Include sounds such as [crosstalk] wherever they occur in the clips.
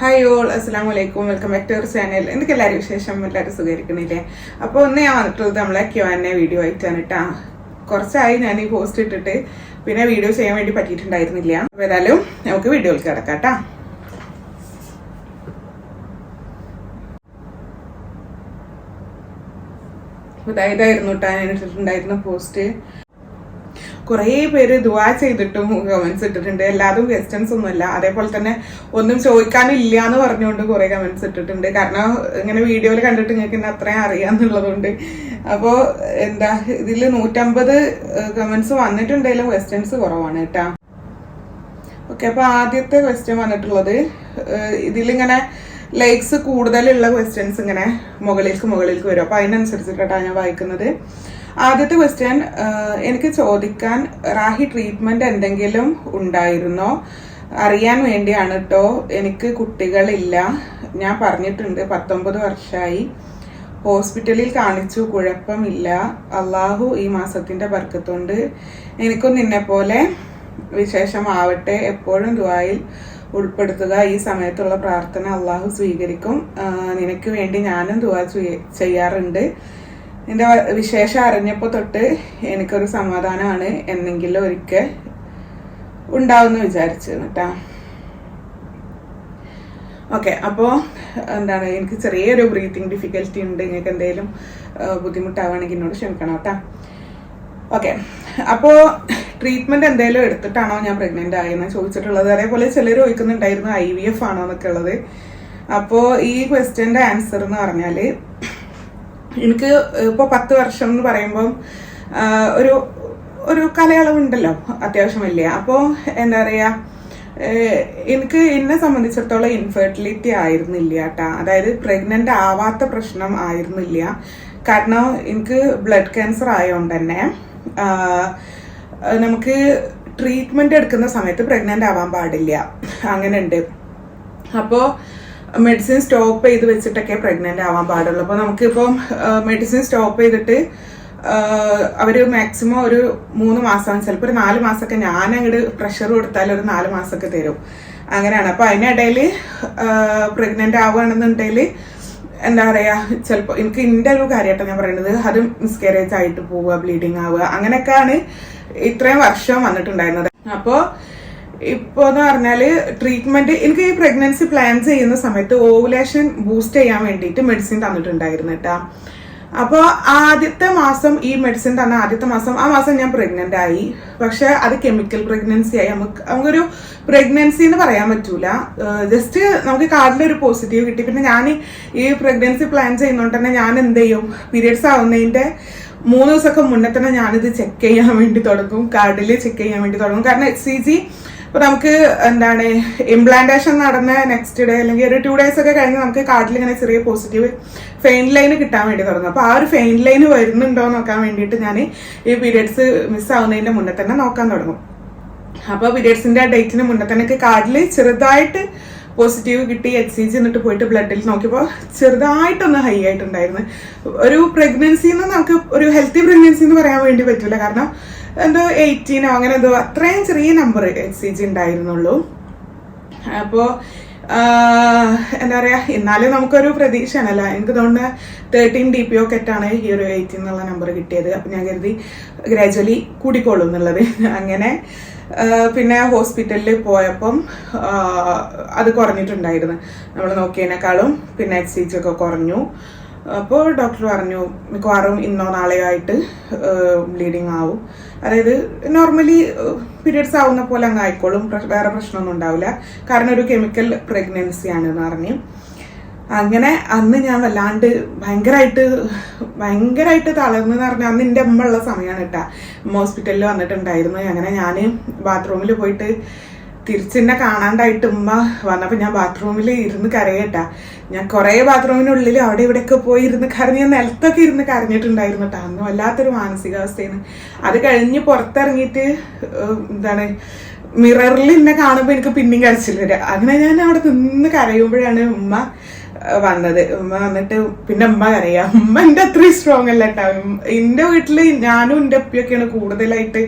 Hi all അസ്സാം വലൈക്കും welcome back to our channel എനിക്ക് എല്ലാവരും വിശേഷം എല്ലാവരും സുഖമായിരിക്കണില്ലേ? അപ്പോൾ ഒന്ന് ഞാൻ വന്നിട്ടുള്ളത് നമ്മളെ ക്യു എന്നെ വീഡിയോ ആയിട്ടാണ് കേട്ടോ കുറച്ചായി ഞാൻ ഈ പോസ്റ്റ് ഇട്ടിട്ട്. പിന്നെ വീഡിയോ ചെയ്യാൻ വേണ്ടി പറ്റിയിട്ടുണ്ടായിരുന്നില്ല. അപ്പോൾ ഏതായാലും നമുക്ക് വീഡിയോയിൽ കിടക്കാം കേട്ടാ അതായതായിരുന്നു കേട്ടോ ഞാൻ ഇട്ടിട്ടുണ്ടായിരുന്ന പോസ്റ്റ് കുറേ പേര് ദുവാ ചെയ്തിട്ടും കമന്റ്സ് ഇട്ടിട്ടുണ്ട്. എല്ലാതും ക്വസ്റ്റ്യൻസ് ഒന്നുമല്ല. അതേപോലെ തന്നെ ഒന്നും ചോദിക്കാനില്ല എന്ന് പറഞ്ഞുകൊണ്ട് കുറേ കമന്റ്സ് ഇട്ടിട്ടുണ്ട്. കാരണം ഇങ്ങനെ വീഡിയോയിൽ കണ്ടിട്ട് നിങ്ങൾക്ക് ഇന്ന് അത്രയും അറിയാന്നുള്ളതുകൊണ്ട്. അപ്പോൾ എന്താ ഇതിൽ നൂറ്റമ്പത് കമന്റ്സ് വന്നിട്ടുണ്ടെങ്കിലും ക്വസ്റ്റ്യൻസ് കുറവാണ് കേട്ടാ. ഓക്കെ അപ്പോൾ ആദ്യത്തെ ക്വസ്റ്റ്യൻ വന്നിട്ടുള്ളത് ഇതിലിങ്ങനെ ലൈക്സ് കൂടുതലുള്ള ക്വസ്റ്റ്യൻസ് ഇങ്ങനെ മുകളിലേക്ക് മുകളിലേക്ക് വരും. അപ്പോൾ അതിനനുസരിച്ചിട്ടാണ് ഞാൻ വായിക്കുന്നത്. ആദ്യത്തെ ക്വസ്റ്റ്യൻ എനിക്ക് ചോദിക്കാൻ റാഹി ട്രീറ്റ്മെന്റ് എന്തെങ്കിലും ഉണ്ടായിരുന്നോ? അറിയാൻ വേണ്ടിയാണ് കേട്ടോ എനിക്ക് കുട്ടികളില്ല. ഞാൻ പറഞ്ഞിട്ടുണ്ട് പത്തൊമ്പത് വർഷമായി ഹോസ്പിറ്റലിൽ കാണിച്ചു കുഴപ്പമില്ല. അള്ളാഹു ഈ മാസത്തിന്റെ ബർക്കത്തുണ്ട്. എനിക്കും നിന്നെ പോലെ വിശേഷമാവട്ടെ. എപ്പോഴും ദുആയിൽ ഉൾപ്പെടുത്തുക. ഈ സമയത്തുള്ള പ്രാർത്ഥന അള്ളാഹു സ്വീകരിക്കും. നിനക്ക് വേണ്ടി ഞാനും ദുആ ചെയ്യാറുണ്ട്. വ- വിശേഷം അറിഞ്ഞപ്പോൾ തൊട്ട് എനിക്കൊരു സമാധാനമാണ് എന്നെങ്കിലും ഒരിക്കൽ ഉണ്ടാവുമെന്ന് വിചാരിച്ചു കേട്ടാ ഓക്കെ അപ്പോൾ എന്താണ് എനിക്ക് ചെറിയൊരു ബ്രീത്തിങ് ഡിഫിക്കൽറ്റി ഉണ്ട്. നിങ്ങൾക്ക് എന്തെങ്കിലും ബുദ്ധിമുട്ടാവുകയാണെങ്കിൽ എന്നോട് ക്ഷമിക്കണം കേട്ടോ ഓക്കെ അപ്പോൾ ട്രീറ്റ്മെന്റ് എന്തെങ്കിലും എടുത്തിട്ടാണോ ഞാൻ പ്രഗ്നന്റ് ആയെന്ന് ചോദിച്ചിട്ടുള്ളത്? അതേപോലെ ചിലർ ചോദിക്കുന്നുണ്ടായിരുന്നു ഐ വി എഫ് ആണോ എന്നൊക്കെ ഉള്ളത്. അപ്പോൾ ഈ ക്വസ്റ്റ്യന്റെ ആൻസർ എന്ന് പറഞ്ഞാൽ എനിക്ക് ഇപ്പോൾ പത്ത് വർഷം എന്ന് പറയുമ്പം ഒരു ഒരു കാലയളവുണ്ടല്ലോ അത്യാവശ്യം വലിയ. അപ്പോൾ എന്താ പറയുക എനിക്ക് എന്നെ സംബന്ധിച്ചിടത്തോളം ഇൻഫെർട്ടിലിറ്റി ആയിരുന്നില്ല കേട്ടാ അതായത് പ്രഗ്നന്റ് ആവാത്ത പ്രശ്നം ആയിരുന്നില്ല. കാരണം എനിക്ക് ബ്ലഡ് ക്യാൻസർ ആയതുകൊണ്ട് തന്നെ നമുക്ക് ട്രീറ്റ്മെന്റ് എടുക്കുന്ന സമയത്ത് പ്രഗ്നന്റ് ആവാൻ പാടില്ല. അങ്ങനെ ഉണ്ട് അപ്പോൾ മെഡിസിൻ സ്റ്റോപ്പ് ചെയ്ത് വെച്ചിട്ടൊക്കെ പ്രഗ്നന്റ് ആവാൻ പാടുള്ളൂ. അപ്പോൾ നമുക്കിപ്പം മെഡിസിൻ സ്റ്റോപ്പ് ചെയ്തിട്ട് അവർ മാക്സിമം ഒരു മൂന്ന് മാസം ചിലപ്പോൾ ഒരു നാല് മാസമൊക്കെ ഞാൻ അങ്ങോട്ട് പ്രഷർ കൊടുത്താൽ ഒരു നാല് മാസമൊക്കെ തരും. അങ്ങനെയാണ്. അപ്പോൾ അതിനിടയിൽ പ്രഗ്നന്റ് ആവുകയാണെന്നുണ്ടെങ്കിൽ എന്താ പറയാ ചിലപ്പോൾ എനിക്ക് എന്റെ ഒരു കാര്യമായിട്ട് ഞാൻ പറയുന്നത് അത് മിസ്കാരേജ് ആയിട്ട് പോവുക ബ്ലീഡിങ് ആവുക അങ്ങനെയൊക്കെയാണ് ഇത്രയും വർഷം വന്നിട്ടുണ്ടായിരുന്നത്. അപ്പോൾ ഇപ്പോൾ എന്ന് പറഞ്ഞാൽ ട്രീറ്റ്മെന്റ് എനിക്ക് ഈ പ്രഗ്നൻസി പ്ലാൻ ചെയ്യുന്ന സമയത്ത് ഓവുലേഷൻ ബൂസ്റ്റ് ചെയ്യാൻ വേണ്ടിയിട്ട് മെഡിസിൻ തന്നിട്ടുണ്ടായിരുന്നു കേട്ടോ അപ്പോൾ ആദ്യത്തെ മാസം ഈ മെഡിസിൻ തന്നെ ആദ്യത്തെ മാസം ആ മാസം ഞാൻ പ്രഗ്നന്റ് ആയി. പക്ഷെ അത് കെമിക്കൽ പ്രഗ്നൻസി ആയി. നമുക്ക് നമുക്കൊരു പ്രഗ്നൻസി എന്ന് പറയാൻ പറ്റൂല. ജസ്റ്റ് നമുക്ക് കാർഡിൽ ഒരു പോസിറ്റീവ് കിട്ടി. പിന്നെ ഞാൻ ഈ പ്രഗ്നൻസി പ്ലാൻ ചെയ്യുന്നതുകൊണ്ട് തന്നെ ഞാൻ എന്ത് ചെയ്യും? പീരിയഡ്സ് ആവുന്നതിന്റെ മൂന്ന് ദിവസമൊക്കെ മുന്നേ തന്നെ ഞാനിത് ചെക്ക് ചെയ്യാൻ വേണ്ടി തുടങ്ങും. കാർഡിൽ ചെക്ക് ചെയ്യാൻ വേണ്ടി തുടങ്ങും. കാരണം എച്ച് സി ജി ഇപ്പൊ നമുക്ക് എന്താണ് ഇംപ്ലാന്റേഷൻ നടന്ന നെക്സ്റ്റ് ഡേ അല്ലെങ്കിൽ ഒരു ടു ഡേയ്സ് ഒക്കെ കഴിഞ്ഞ് നമുക്ക് കാർഡിൽ ഇങ്ങനെ ചെറിയ പോസിറ്റീവ് ഫെയിൻ ലൈൻ കിട്ടാൻ വേണ്ടി തുടങ്ങും. അപ്പോൾ ആ ഒരു ഫെയിൻ ലൈൻ വരുന്നുണ്ടോ നോക്കാൻ വേണ്ടിയിട്ട് ഞാൻ ഈ പീരിയഡ്സ് മിസ് ആവുന്നതിന്റെ മുന്നേ തന്നെ നോക്കാൻ തുടങ്ങും. അപ്പൊ പീരിയഡ്സിന്റെ ഡേറ്റിന് മുന്നേ തന്നെ കാർഡിൽ ചെറുതായിട്ട് പോസിറ്റീവ് കിട്ടി എച്ച് സി ജി എന്നിട്ട് പോയിട്ട് ബ്ലഡിൽ നോക്കിയപ്പോൾ ചെറുതായിട്ടൊന്ന് ഹൈ ആയിട്ടുണ്ടായിരുന്നു. ഒരു പ്രഗ്നൻസി എന്ന് നമുക്ക് ഒരു ഹെൽത്തി പ്രഗ്നൻസി എന്ന് പറയാൻ വേണ്ടി പറ്റില്ല കാരണം എന്തോ എയ്റ്റീനോ അങ്ങനെ എന്തോ അത്രയും ചെറിയ നമ്പർ എച്ച് സി ജി ഉണ്ടായിരുന്നുള്ളൂ. അപ്പോൾ എന്താ പറയുക എന്നാലും നമുക്കൊരു പ്രതീക്ഷയാണല്ലോ. എനിക്ക് തോന്നുന്നത് തേർട്ടീൻ ഡി പി ഒ കെറ്റാണ് ഈ ഒരു എയ്റ്റീൻ എന്നുള്ള നമ്പർ കിട്ടിയത്. അപ്പം ഞാൻ കരുതി ഗ്രാജുവലി കൂടിക്കോളും എന്നുള്ളത്. അങ്ങനെ പിന്നെ ഹോസ്പിറ്റലിൽ പോയപ്പം അത് കുറഞ്ഞിട്ടുണ്ടായിരുന്നു. നമ്മൾ നോക്കിയതിനേക്കാളും പിന്നെ എച്ച് സി ജി ഒക്കെ കുറഞ്ഞു. അപ്പോൾ ഡോക്ടർ പറഞ്ഞു മിക്കവാറും ഇന്നോ നാളെയോ ആയിട്ട് ബ്ലീഡിങ് ആവും. അതായത് നോർമലി പീരിയഡ്സ് ആവുന്ന പോലെ അങ്ങ് ആയിക്കോളും. വേറെ പ്രശ്നമൊന്നും ഉണ്ടാവില്ല. കാരണം ഒരു കെമിക്കൽ പ്രഗ്നൻസി ആണ് എന്ന് പറഞ്ഞു. അങ്ങനെ അന്ന് ഞാൻ വല്ലാണ്ട് ഭയങ്കരമായിട്ട് ഭയങ്കരമായിട്ട് തളർന്നു എന്ന് പറഞ്ഞാൽ അന്ന് എന്റെ അമ്മ ഉള്ള സമയമാണ് കേട്ടാ ഹോസ്പിറ്റലിൽ വന്നിട്ടുണ്ടായിരുന്നു. അങ്ങനെ ഞാൻ ബാത്റൂമിൽ പോയിട്ട് തിരിച്ചെന്നെ കാണാണ്ടായിട്ട് ഉമ്മ വന്നപ്പോൾ ഞാൻ ബാത്റൂമിൽ ഇരുന്ന് കരയട്ടാ. ഞാൻ കുറേ ബാത്റൂമിനുള്ളിൽ അവിടെ ഇവിടെയൊക്കെ പോയി ഇരുന്ന് കരഞ്ഞ് ഞാൻ നിലത്തൊക്കെ ഇരുന്ന് കരഞ്ഞിട്ടുണ്ടായിരുന്നു കേട്ടോ അന്ന് വല്ലാത്തൊരു മാനസികാവസ്ഥയാണ്. അത് കഴിഞ്ഞ് പുറത്തിറങ്ങിയിട്ട് എന്താണ് മിററിൽ എന്നെ കാണുമ്പോൾ എനിക്ക് പിന്നെയും കരച്ചിൽ വരിക അങ്ങനെ ഞാൻ അവിടെ നിന്ന് കരയുമ്പോഴാണ് ഉമ്മ വന്നത്. ഉമ്മ വന്നിട്ട് പിന്നെ ഉമ്മ കരയാ. ഉമ്മ എന്റെ അത്രയും സ്ട്രോങ് അല്ല കേട്ടോ എന്റെ വീട്ടിൽ ഞാനും എന്റെ അപ്പിയൊക്കെയാണ് കൂടുതലായിട്ട്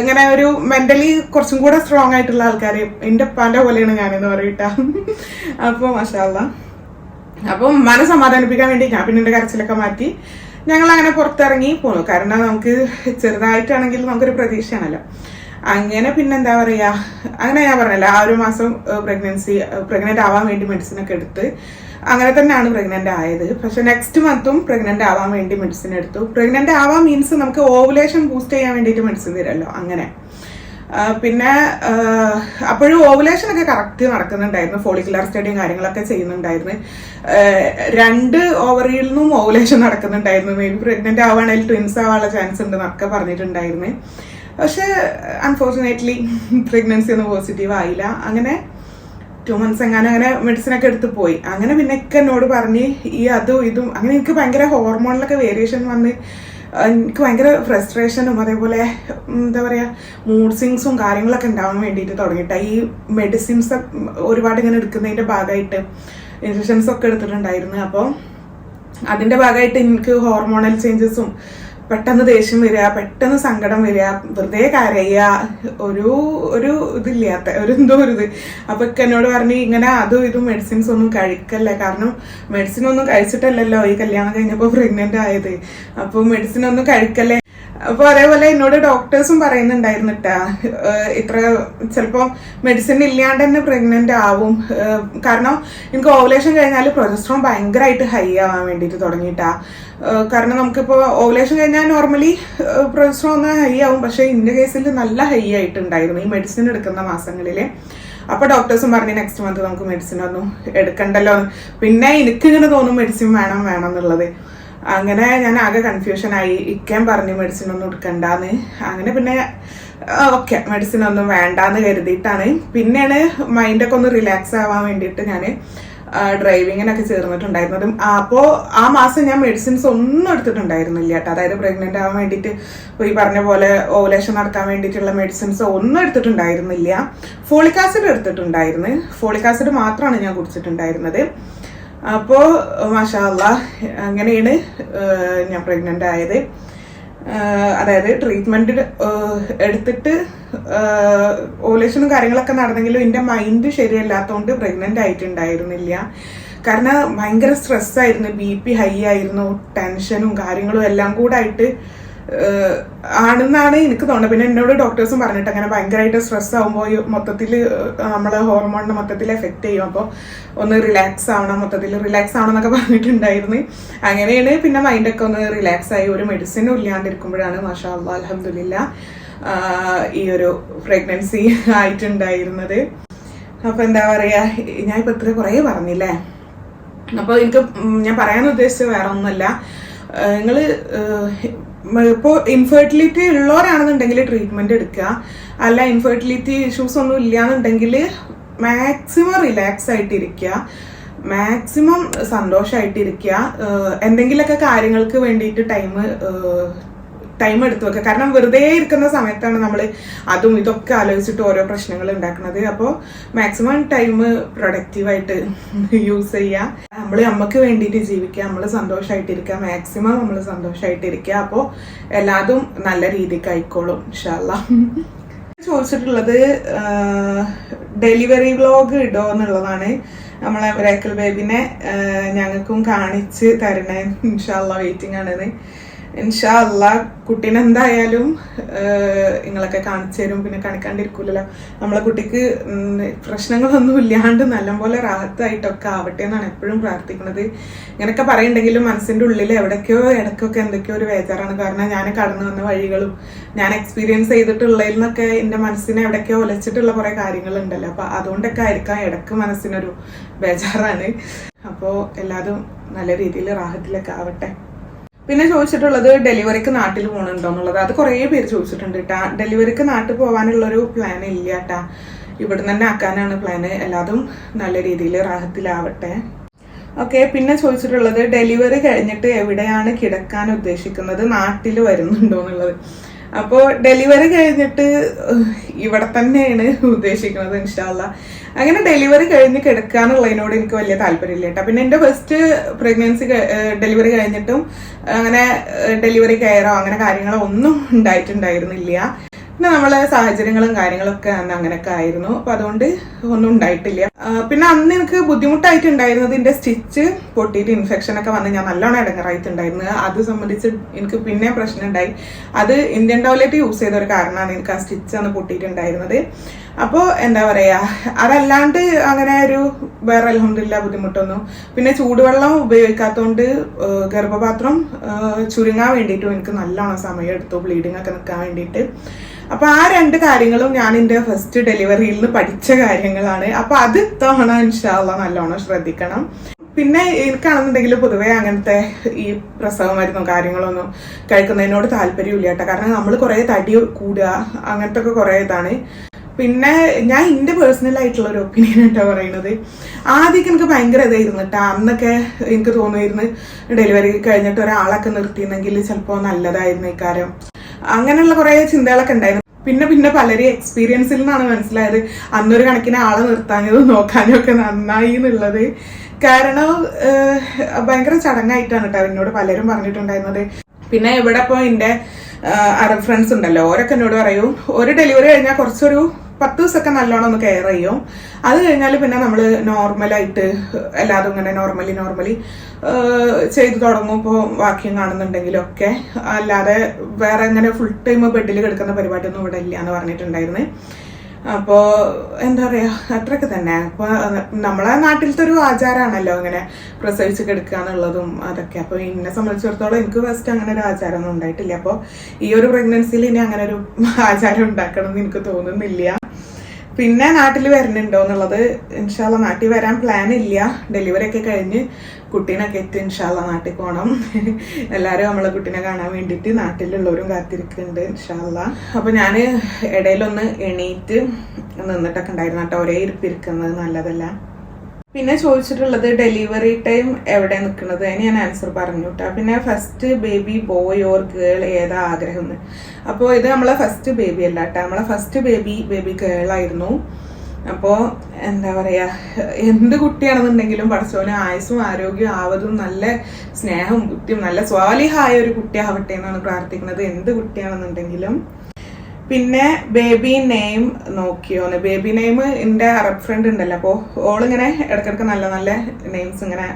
ഇങ്ങനെ ഒരു മെന്റലി കുറച്ചും കൂടെ സ്ട്രോങ് ആയിട്ടുള്ള ആൾക്കാരെ എന്റെ പാന്റെ പോലെയാണ് ഞാനെന്ന് പറയട്ട അപ്പോൾ മഷാല്ല അപ്പം മന സമാധാനിപ്പിക്കാൻ വേണ്ടി ഞാൻ പിന്നെ എന്റെ കരച്ചിലൊക്കെ മാറ്റി ഞങ്ങൾ അങ്ങനെ പുറത്തിറങ്ങി പോന്നു. കാരണം നമുക്ക് ചെറുതായിട്ടാണെങ്കിൽ നമുക്കൊരു പ്രതീക്ഷയാണല്ലോ. അങ്ങനെ പിന്നെ എന്താ പറയാ അങ്ങനെ ഞാൻ പറഞ്ഞല്ലോ ആ ഒരു മാസം പ്രഗ്നൻസി പ്രഗ്നന്റ് ആവാൻ വേണ്ടി മെഡിസിൻ ഒക്കെ എടുത്ത് അങ്ങനെ തന്നെയാണ് പ്രഗ്നന്റ് ആയത്. പക്ഷെ നെക്സ്റ്റ് മന്തും പ്രഗ്നന്റ് ആവാൻ വേണ്ടി മെഡിസിൻ എടുത്തു. പ്രഗ്നന്റ് ആവാൻ മീൻസ് നമുക്ക് ഓവുലേഷൻ ബൂസ്റ്റ് ചെയ്യാൻ വേണ്ടിയിട്ട് മെഡിസിൻ തരുമല്ലോ അങ്ങനെ. പിന്നെ അപ്പോഴും ഓവുലേഷൻ ഒക്കെ കറക്റ്റ് നടക്കുന്നുണ്ടായിരുന്നു. ഫോളിക്കുലർ സ്റ്റഡിയും കാര്യങ്ങളൊക്കെ ചെയ്യുന്നുണ്ടായിരുന്നു. രണ്ട് ഓവറിയിൽ നിന്നും ഓവുലേഷൻ നടക്കുന്നുണ്ടായിരുന്നു. മേ ബി പ്രഗ്നന്റ് ആവുകയാണെങ്കിൽ ട്വിൻസ് ആവാനുള്ള ചാൻസ് ഉണ്ട് എന്നൊക്കെ പറഞ്ഞിട്ടുണ്ടായിരുന്നു. പക്ഷെ അൺഫോർച്ചുനേറ്റ്ലി പ്രഗ്നൻസി ഒന്നും പോസിറ്റീവ് ആയില്ല. അങ്ങനെ ടു മന്ത്സ് എങ്ങാനും അങ്ങനെ മെഡിസിൻ ഒക്കെ എടുത്ത് പോയി. അങ്ങനെ പിന്നെ ഒക്കെ എന്നോട് പറഞ്ഞ് ഈ അതും ഇതും അങ്ങനെ എനിക്ക് ഭയങ്കര ഹോർമോണിലൊക്കെ വേരിയേഷൻ വന്ന് എനിക്ക് ഭയങ്കര ഫ്രസ്ട്രേഷനും അതേപോലെ എന്താ പറയുക മൂഡ് സിങ്സും കാര്യങ്ങളൊക്കെ ഉണ്ടാവാൻ വേണ്ടിയിട്ട് തുടങ്ങിയിട്ട്. ഈ മെഡിസിൻസ് ഒരുപാട് ഇങ്ങനെ എടുക്കുന്നതിന്റെ ഭാഗമായിട്ട് ഇൻജക്ഷൻസ് ഒക്കെ എടുത്തിട്ടുണ്ടായിരുന്നു. അപ്പോൾ അതിന്റെ ഭാഗമായിട്ട് എനിക്ക് ഹോർമോണൽ ചേഞ്ചസും പെട്ടെന്ന് ദേഷ്യം വരിക പെട്ടെന്ന് സങ്കടം വരിക വെറുതെ കരയുക ഒരു ഒരു ഇതില്ലാത്ത ഒരു എന്തോ ഒരു ഇത്. അപ്പൊ എന്നോട് പറഞ്ഞ് ഇങ്ങനെ അതും ഇതും മെഡിസിൻസ് ഒന്നും കഴിക്കല്ല? കാരണം മെഡിസിൻ ഒന്നും കഴിച്ചിട്ടല്ലല്ലോ ഈ കല്യാണം കഴിഞ്ഞപ്പോൾ പ്രഗ്നന്റ് ആയത്. അപ്പോൾ മെഡിസിൻ ഒന്നും കഴിക്കല്ലേ? അപ്പൊ അതേപോലെ എന്നോട് ഡോക്ടേഴ്സും പറയുന്നുണ്ടായിരുന്നു കേട്ടാ ഇത്ര ചിലപ്പോ മെഡിസിൻ ഇല്ലാണ്ട് തന്നെ പ്രഗ്നന്റ് ആവും. കാരണം എനിക്ക് ഓവുലേഷൻ കഴിഞ്ഞാൽ പ്രൊജസ്ട്രോൺ ഭയങ്കരമായിട്ട് ഹൈ ആവാൻ വേണ്ടിയിട്ട് തുടങ്ങിയിട്ടാ. കാരണം നമുക്കിപ്പോൾ ഓവുലേഷൻ കഴിഞ്ഞാൽ നോർമലി പ്രൊജസ്ട്രോൺ ഒന്ന് ഹൈ ആവും. പക്ഷേ ഇന്റെ കേസിൽ നല്ല ഹൈ ആയിട്ടുണ്ടായിരുന്നു ഈ മെഡിസിൻ എടുക്കുന്ന മാസങ്ങളിൽ അപ്പൊ ഡോക്ടേഴ്സും പറഞ്ഞു നെക്സ്റ്റ് മന്ത് നമുക്ക് മെഡിസിൻ ഒന്നും എടുക്കണ്ടല്ലോ പിന്നെ എനിക്ക് എനിക്കിങ്ങനെ തോന്നും മെഡിസിൻ വേണം വേണം എന്നുള്ളത്. അങ്ങനെ ഞാൻ ആകെ കൺഫ്യൂഷനായി ഇക്കാൻ പറഞ്ഞു മെഡിസിൻ ഒന്നും എടുക്കണ്ടെന്ന്. അങ്ങനെ പിന്നെ ഓക്കെ മെഡിസിൻ ഒന്നും വേണ്ടാന്ന് കരുതിയിട്ടാണ്. പിന്നെയാണ് മൈൻഡൊക്കെ ഒന്ന് റിലാക്സ് ആവാൻ വേണ്ടിയിട്ട് ഞാൻ ഡ്രൈവിങ്ങിനൊക്കെ ചേർന്നിട്ടുണ്ടായിരുന്നതും. അപ്പോൾ ആ മാസം ഞാൻ മെഡിസിൻസ് ഒന്നും എടുത്തിട്ടുണ്ടായിരുന്നില്ല കേട്ടോ. അതായത് പ്രഗ്നന്റ് ആവാൻ വേണ്ടിയിട്ട് ഈ പറഞ്ഞ പോലെ ഓവുലേഷൻ നടക്കാൻ വേണ്ടിയിട്ടുള്ള മെഡിസിൻസ് ഒന്നും എടുത്തിട്ടുണ്ടായിരുന്നില്ല. ഫോളിക് ആസിഡ് എടുത്തിട്ടുണ്ടായിരുന്നു. ഫോളിക് ആസിഡ് മാത്രമാണ് ഞാൻ കുടിച്ചിട്ടുണ്ടായിരുന്നത്. അപ്പോൾ മാഷാല്ല അങ്ങനെയാണ് ഞാൻ പ്രഗ്നന്റ് ആയത്. അതായത് ട്രീറ്റ്മെന്റ് എടുത്തിട്ട് ഓലേഷനും കാര്യങ്ങളൊക്കെ നടന്നെങ്കിലും എന്റെ മൈൻഡ് ശരിയല്ലാത്തതുകൊണ്ട് പ്രഗ്നന്റ് ആയിട്ടുണ്ടായിരുന്നില്ല. കാരണം ഭയങ്കര സ്ട്രെസ്സായിരുന്നു ബി പി ഹൈ ആയിരുന്നു ടെൻഷനും കാര്യങ്ങളും എല്ലാം കൂടെ ആയിട്ട് ഏഹ് ആണെന്നാണ് എനിക്ക് തോന്നുന്നത്. പിന്നെ എന്നോട് ഡോക്ടേഴ്സും പറഞ്ഞിട്ട് അങ്ങനെ ഭയങ്കരമായിട്ട് സ്ട്രെസ് ആകുമ്പോൾ മൊത്തത്തിൽ നമ്മളെ ഹോർമോണിന് മൊത്തത്തിൽ എഫക്റ്റ് ചെയ്യും. അപ്പോൾ ഒന്ന് റിലാക്സ് ആവണം മൊത്തത്തിൽ റിലാക്സ് ആവണം എന്നൊക്കെ പറഞ്ഞിട്ടുണ്ടായിരുന്നു. അങ്ങനെയാണ് പിന്നെ മൈൻഡൊക്കെ ഒന്ന് റിലാക്സ് ആയി. ഒരു മെഡിസിനും ഇല്ലാണ്ടിരിക്കുമ്പോഴാണ് മാഷാ അള്ളാ അലഹമില്ല ഈ ഒരു പ്രഗ്നൻസി ആയിട്ടുണ്ടായിരുന്നത്. അപ്പൊ എന്താ പറയാ ഞാൻ ഇപ്പൊ ഇത്ര കുറേ പറഞ്ഞില്ലേ? അപ്പോൾ എനിക്ക് ഞാൻ പറയാൻ ഉദ്ദേശിച്ചത് വേറെ ഒന്നുമല്ല നിങ്ങൾ ഇപ്പോൾ ഇൻഫെർട്ടിലിറ്റി ഉള്ളവരാണെന്നുണ്ടെങ്കിൽ ട്രീറ്റ്മെന്റ് എടുക്കുക. അല്ല ഇൻഫെർട്ടിലിറ്റി ഇഷ്യൂസ് ഒന്നും ഇല്ലാന്നുണ്ടെങ്കിൽ മാക്സിമം റിലാക്സ് ആയിട്ടിരിക്കുക. മാക്സിമം സന്തോഷമായിട്ടിരിക്കുക എന്തെങ്കിലുമൊക്കെ കാര്യങ്ങൾക്ക് വേണ്ടിയിട്ട് ടൈം ടൈം എടുത്തു വെക്കുക. കാരണം വെറുതെ ഇരിക്കുന്ന സമയത്താണ് നമ്മൾ അതും ഇതൊക്കെ ആലോചിച്ചിട്ട് ഓരോ പ്രശ്നങ്ങൾ ഉണ്ടാക്കുന്നത്. അപ്പോൾ മാക്സിമം ടൈം പ്രൊഡക്റ്റീവായിട്ട് യൂസ് ചെയ്യുക നമ്മൾ നമുക്ക് വേണ്ടിയിട്ട് ജീവിക്കുക നമ്മൾ സന്തോഷമായിട്ടിരിക്കുക മാക്സിമം നമ്മൾ സന്തോഷമായിട്ടിരിക്കുക അപ്പോൾ എല്ലാതും നല്ല രീതിക്ക് ആയിക്കോളും ഇഷല്ല ചോദിച്ചിട്ടുള്ളത് ഡെലിവറി വ്ലോഗ് ഇടോ എന്നുള്ളതാണ്. നമ്മളെ റേക്കൽ ബേബിനെ ഞങ്ങൾക്കും കാണിച്ച് തരണേ ഇൻഷാല്ല വെയിറ്റിംഗ് ആണെന്ന് ഇൻഷാ അല്ലാ കുട്ടീനെ എന്തായാലും നിങ്ങളൊക്കെ കാണിച്ചു തരും പിന്നെ കാണിക്കാണ്ടിരിക്കൂലല്ലോ. നമ്മളെ കുട്ടിക്ക് പ്രശ്നങ്ങളൊന്നും ഇല്ലാണ്ട് നല്ലപോലെ റാഹത്തായിട്ടൊക്കെ ആവട്ടെ എന്നാണ് എപ്പോഴും പ്രാർത്ഥിക്കുന്നത്. ഇങ്ങനെയൊക്കെ പറയുണ്ടെങ്കിലും മനസ്സിന്റെ ഉള്ളിൽ എവിടേക്കോ ഇടയ്ക്കൊക്കെ എന്തൊക്കെയോ ഒരു വേചാറാണ് കാരണം ഞാൻ കടന്നു വന്ന വഴികളും ഞാൻ എക്സ്പീരിയൻസ് ചെയ്തിട്ടുള്ളതിൽ നിന്നൊക്കെ എന്റെ മനസ്സിനെ എവിടേക്കോ ഒലച്ചിട്ടുള്ള കുറേ കാര്യങ്ങളുണ്ടല്ലോ. അപ്പോൾ അതുകൊണ്ടൊക്കെ ആയിരിക്കാം ഇടയ്ക്ക് മനസ്സിനൊരു ബേജാറാണ്. അപ്പോൾ എല്ലാതും നല്ല രീതിയിൽ റാഹത്തിലൊക്കെ ആവട്ടെ. പിന്നെ ചോദിച്ചിട്ടുള്ളത് ഡെലിവറിക്ക് നാട്ടിൽ പോകണുണ്ടോ എന്നുള്ളത്. അത് കുറേ പേര് ചോദിച്ചിട്ടുണ്ട് കേട്ടാ ഡെലിവറിക്ക് നാട്ടിൽ പോകാനുള്ളൊരു പ്ലാൻ ഇല്ല കേട്ടാ ഇവിടുന്ന് തന്നെ ആക്കാനാണ് പ്ലാന് എല്ലാതും നല്ല രീതിയിൽ റാഹത്തിലാവട്ടെ. ഓക്കെ പിന്നെ ചോദിച്ചിട്ടുള്ളത് ഡെലിവറി കഴിഞ്ഞിട്ട് എവിടെയാണ് കിടക്കാൻ ഉദ്ദേശിക്കുന്നത്? നാട്ടിൽ വരുന്നുണ്ടോ എന്നുള്ളത്. അപ്പോൾ ഡെലിവറി കഴിഞ്ഞിട്ട് ഇവിടെ തന്നെയാണ് ഉദ്ദേശിക്കുന്നത് ഇൻഷാല്ല അങ്ങനെ ഡെലിവറി കഴിഞ്ഞ് കിടക്കാന്നുള്ളതിനോട് എനിക്ക് വലിയ താല്പര്യമില്ല കേട്ടോ പിന്നെ എന്റെ ഫസ്റ്റ് പ്രഗ്നൻസി ഡെലിവറി കഴിഞ്ഞിട്ടും അങ്ങനെ ഡെലിവറി കെയറോ അങ്ങനെ കാര്യങ്ങളോ ഒന്നും ഉണ്ടായിട്ടുണ്ടായിരുന്നില്ല. പിന്നെ നമ്മളെ സാഹചര്യങ്ങളും കാര്യങ്ങളൊക്കെ അന്ന് അങ്ങനെയൊക്കെ ആയിരുന്നു. അപ്പൊ അതുകൊണ്ട് ഒന്നും ഉണ്ടായിട്ടില്ല. പിന്നെ അന്ന് എനിക്ക് ബുദ്ധിമുട്ടായിട്ടുണ്ടായിരുന്നത് എന്റെ സ്റ്റിച്ച് പൊട്ടിയിട്ട് ഇൻഫെക്ഷൻ ഒക്കെ വന്ന് ഞാൻ നല്ലോണം ഇടങ്ങറായിട്ടുണ്ടായിരുന്നു. അത് സംബന്ധിച്ച് എനിക്ക് പിന്നെ പ്രശ്നം ഉണ്ടായി അത് ഇന്ത്യൻ ടോയ്ലറ്റ് യൂസ് ചെയ്ത ഒരു കാരണമാണ് എനിക്ക് ആ സ്റ്റിച്ച് അന്ന് പൊട്ടിയിട്ടുണ്ടായിരുന്നത്. അപ്പോൾ എന്താ പറയാ അതല്ലാണ്ട് അങ്ങനെ ഒരു വേറെ അലഹമില്ല ബുദ്ധിമുട്ടൊന്നും. പിന്നെ ചൂടുവെള്ളം ഉപയോഗിക്കാത്തതുകൊണ്ട് ഗർഭപാത്രം ചുരുങ്ങാൻ വേണ്ടിയിട്ടും എനിക്ക് നല്ലോണം സമയം എടുത്തു ബ്ലീഡിംഗ് ഒക്കെ നിൽക്കാൻ വേണ്ടിയിട്ട്. അപ്പോൾ ആ രണ്ട് കാര്യങ്ങളും ഞാൻ എന്റെ ഫസ്റ്റ് ഡെലിവറിയിൽ നിന്ന് പഠിച്ച കാര്യങ്ങളാണ്. അപ്പോൾ അത് ഇത്തവണ ഇൻഷാല്ല നല്ലോണം ശ്രദ്ധിക്കണം. പിന്നെ എനിക്കാണെന്നുണ്ടെങ്കിൽ പൊതുവേ അങ്ങനത്തെ ഈ പ്രസവ മരുന്നും കാര്യങ്ങളൊന്നും കഴിക്കുന്നതിനോട് താല്പര്യമില്ല കേട്ടോ. കാരണം നമ്മൾ കുറേ തടി കൂടുക അങ്ങനത്തെ ഒക്കെ കുറേ ഇതാണ്. പിന്നെ ഞാൻ എന്റെ പേഴ്സണൽ ആയിട്ടുള്ള ഒരു ഒപ്പീനിയൻ ആയിട്ടാ പറയുന്നത് ആദ്യമൊക്കെ എനിക്ക് ഭയങ്കര ഇതായിരുന്നു കേട്ടോ അന്നൊക്കെ എനിക്ക് തോന്നുമായിരുന്നു ഡെലിവറി കഴിഞ്ഞിട്ട് ഒരാളൊക്കെ നിർത്തിയിരുന്നെങ്കിൽ ചിലപ്പോൾ നല്ലതായിരുന്നു ഇക്കാര്യം. അങ്ങനെയുള്ള കുറേ ചിന്തകളൊക്കെ ഉണ്ടായിരുന്നു. പിന്നെ പിന്നെ പലരും എക്സ്പീരിയൻസിൽ നിന്നാണ് മനസ്സിലായത്. അന്നൊരു കണക്കിന് ആളെ നിർത്താനും നോക്കാനും ഒക്കെ നന്നായി എന്നുള്ളത്. കാരണം ഭയങ്കര ചടങ്ങായിട്ടാണ് കേട്ടോ എന്നോട് പലരും പറഞ്ഞിട്ടുണ്ടായിരുന്നത്. പിന്നെ ഇവിടെ ഇപ്പോൾ എന്റെ അറബ് ഫ്രണ്ട്സ് ഉണ്ടല്ലോ. ഓരൊക്കെ എന്നോട് പറയും ഒരു ഡെലിവറി കഴിഞ്ഞാൽ കുറച്ചൊരു പത്ത് ദിവസമൊക്കെ നല്ലോണം ഒന്ന് കെയർ ചെയ്യും. അത് കഴിഞ്ഞാൽ പിന്നെ നമ്മൾ നോർമലായിട്ട് എല്ലാതും ഇങ്ങനെ നോർമലി നോർമലി ചെയ്തു തുടങ്ങും. ഇപ്പോൾ വാക്യം കാണുന്നുണ്ടെങ്കിലൊക്കെ. അല്ലാതെ വേറെ ഇങ്ങനെ ഫുൾ ടൈം ബെഡിൽ കിടക്കുന്ന പരിപാടിയൊന്നും ഇവിടെ ഇല്ല എന്ന് പറഞ്ഞിട്ടുണ്ടായിരുന്നു. അപ്പോൾ എന്താ പറയുക അത്രയൊക്കെ തന്നെ. അപ്പോൾ നമ്മളെ നാട്ടിലത്തെ ഒരു ആചാരമാണല്ലോ ഇങ്ങനെ പ്രസവിച്ച് കിടക്കുക എന്നുള്ളതും അതൊക്കെ. അപ്പോൾ എന്നെ സംബന്ധിച്ചിടത്തോളം എനിക്ക് ഫസ്റ്റ് അങ്ങനെ ഒരു ആചാരമൊന്നും ഉണ്ടായിട്ടില്ല. അപ്പോൾ ഈ ഒരു പ്രഗ്നൻസിയിൽ ഇനി അങ്ങനെ ഒരു ആചാരം ഉണ്ടാക്കണം എന്ന് എനിക്ക് തോന്നുന്നില്ല. പിന്നെ നാട്ടിൽ വരുന്നുണ്ടോ എന്നുള്ളത് ഇൻഷാല്ല നാട്ടിൽ വരാൻ പ്ലാൻ ഇല്ല. ഡെലിവറി ഒക്കെ കഴിഞ്ഞ് കുട്ടീനൊക്കെ എത്തി ഇൻഷാല്ല നാട്ടിൽ പോകണം എല്ലാവരും നമ്മളെ കുട്ടീനെ കാണാൻ വേണ്ടിയിട്ട് നാട്ടിലുള്ളവരും കാത്തിരിക്കുന്നുണ്ട് ഇൻഷാല്ല അപ്പോൾ ഞാൻ ഇടയിലൊന്ന് എണീറ്റ് നിന്നിട്ടൊക്കെ ഉണ്ടായിരുന്നു കേട്ടോ. ഒരേ ഇരിപ്പിരിക്കുന്നത് നല്ലതല്ല. പിന്നെ ചോദിച്ചിട്ടുള്ളത് ഡെലിവറി ടൈം എവിടെ നിൽക്കുന്നത്? അതിന് ഞാൻ ആൻസർ പറഞ്ഞു കേട്ടോ പിന്നെ first baby boy or girl ഏതാ ആഗ്രഹം? എന്ന് അപ്പോൾ ഇത് നമ്മളെ ഫസ്റ്റ് ബേബി അല്ല കേട്ടോ നമ്മളെ ഫസ്റ്റ് ബേബി ബേബി ഗേൾ ആയിരുന്നു. അപ്പോൾ എന്താ പറയുക എന്ത് കുട്ടിയാണെന്നുണ്ടെങ്കിലും പഠിച്ചവന് ആയുസ്സും ആരോഗ്യവും ആവതും നല്ല സ്നേഹവും ബുദ്ധിയും നല്ല സ്വാലിഹായ ഒരു കുട്ടിയാവട്ടെ എന്നാണ് പ്രാർത്ഥിക്കുന്നത്. എന്ത് കുട്ടിയാണെന്നുണ്ടെങ്കിലും പിന്നെ ബേബി നെയിം നോക്കിയോന്ന് ബേബി നെയിം എന്റെ അറബ് ഫ്രണ്ട് ഉണ്ടല്ലോ. അപ്പോൾ ഓളിങ്ങനെ ഇടയ്ക്കിടയ്ക്ക് നല്ല നല്ല നെയിംസ് ഇങ്ങനെ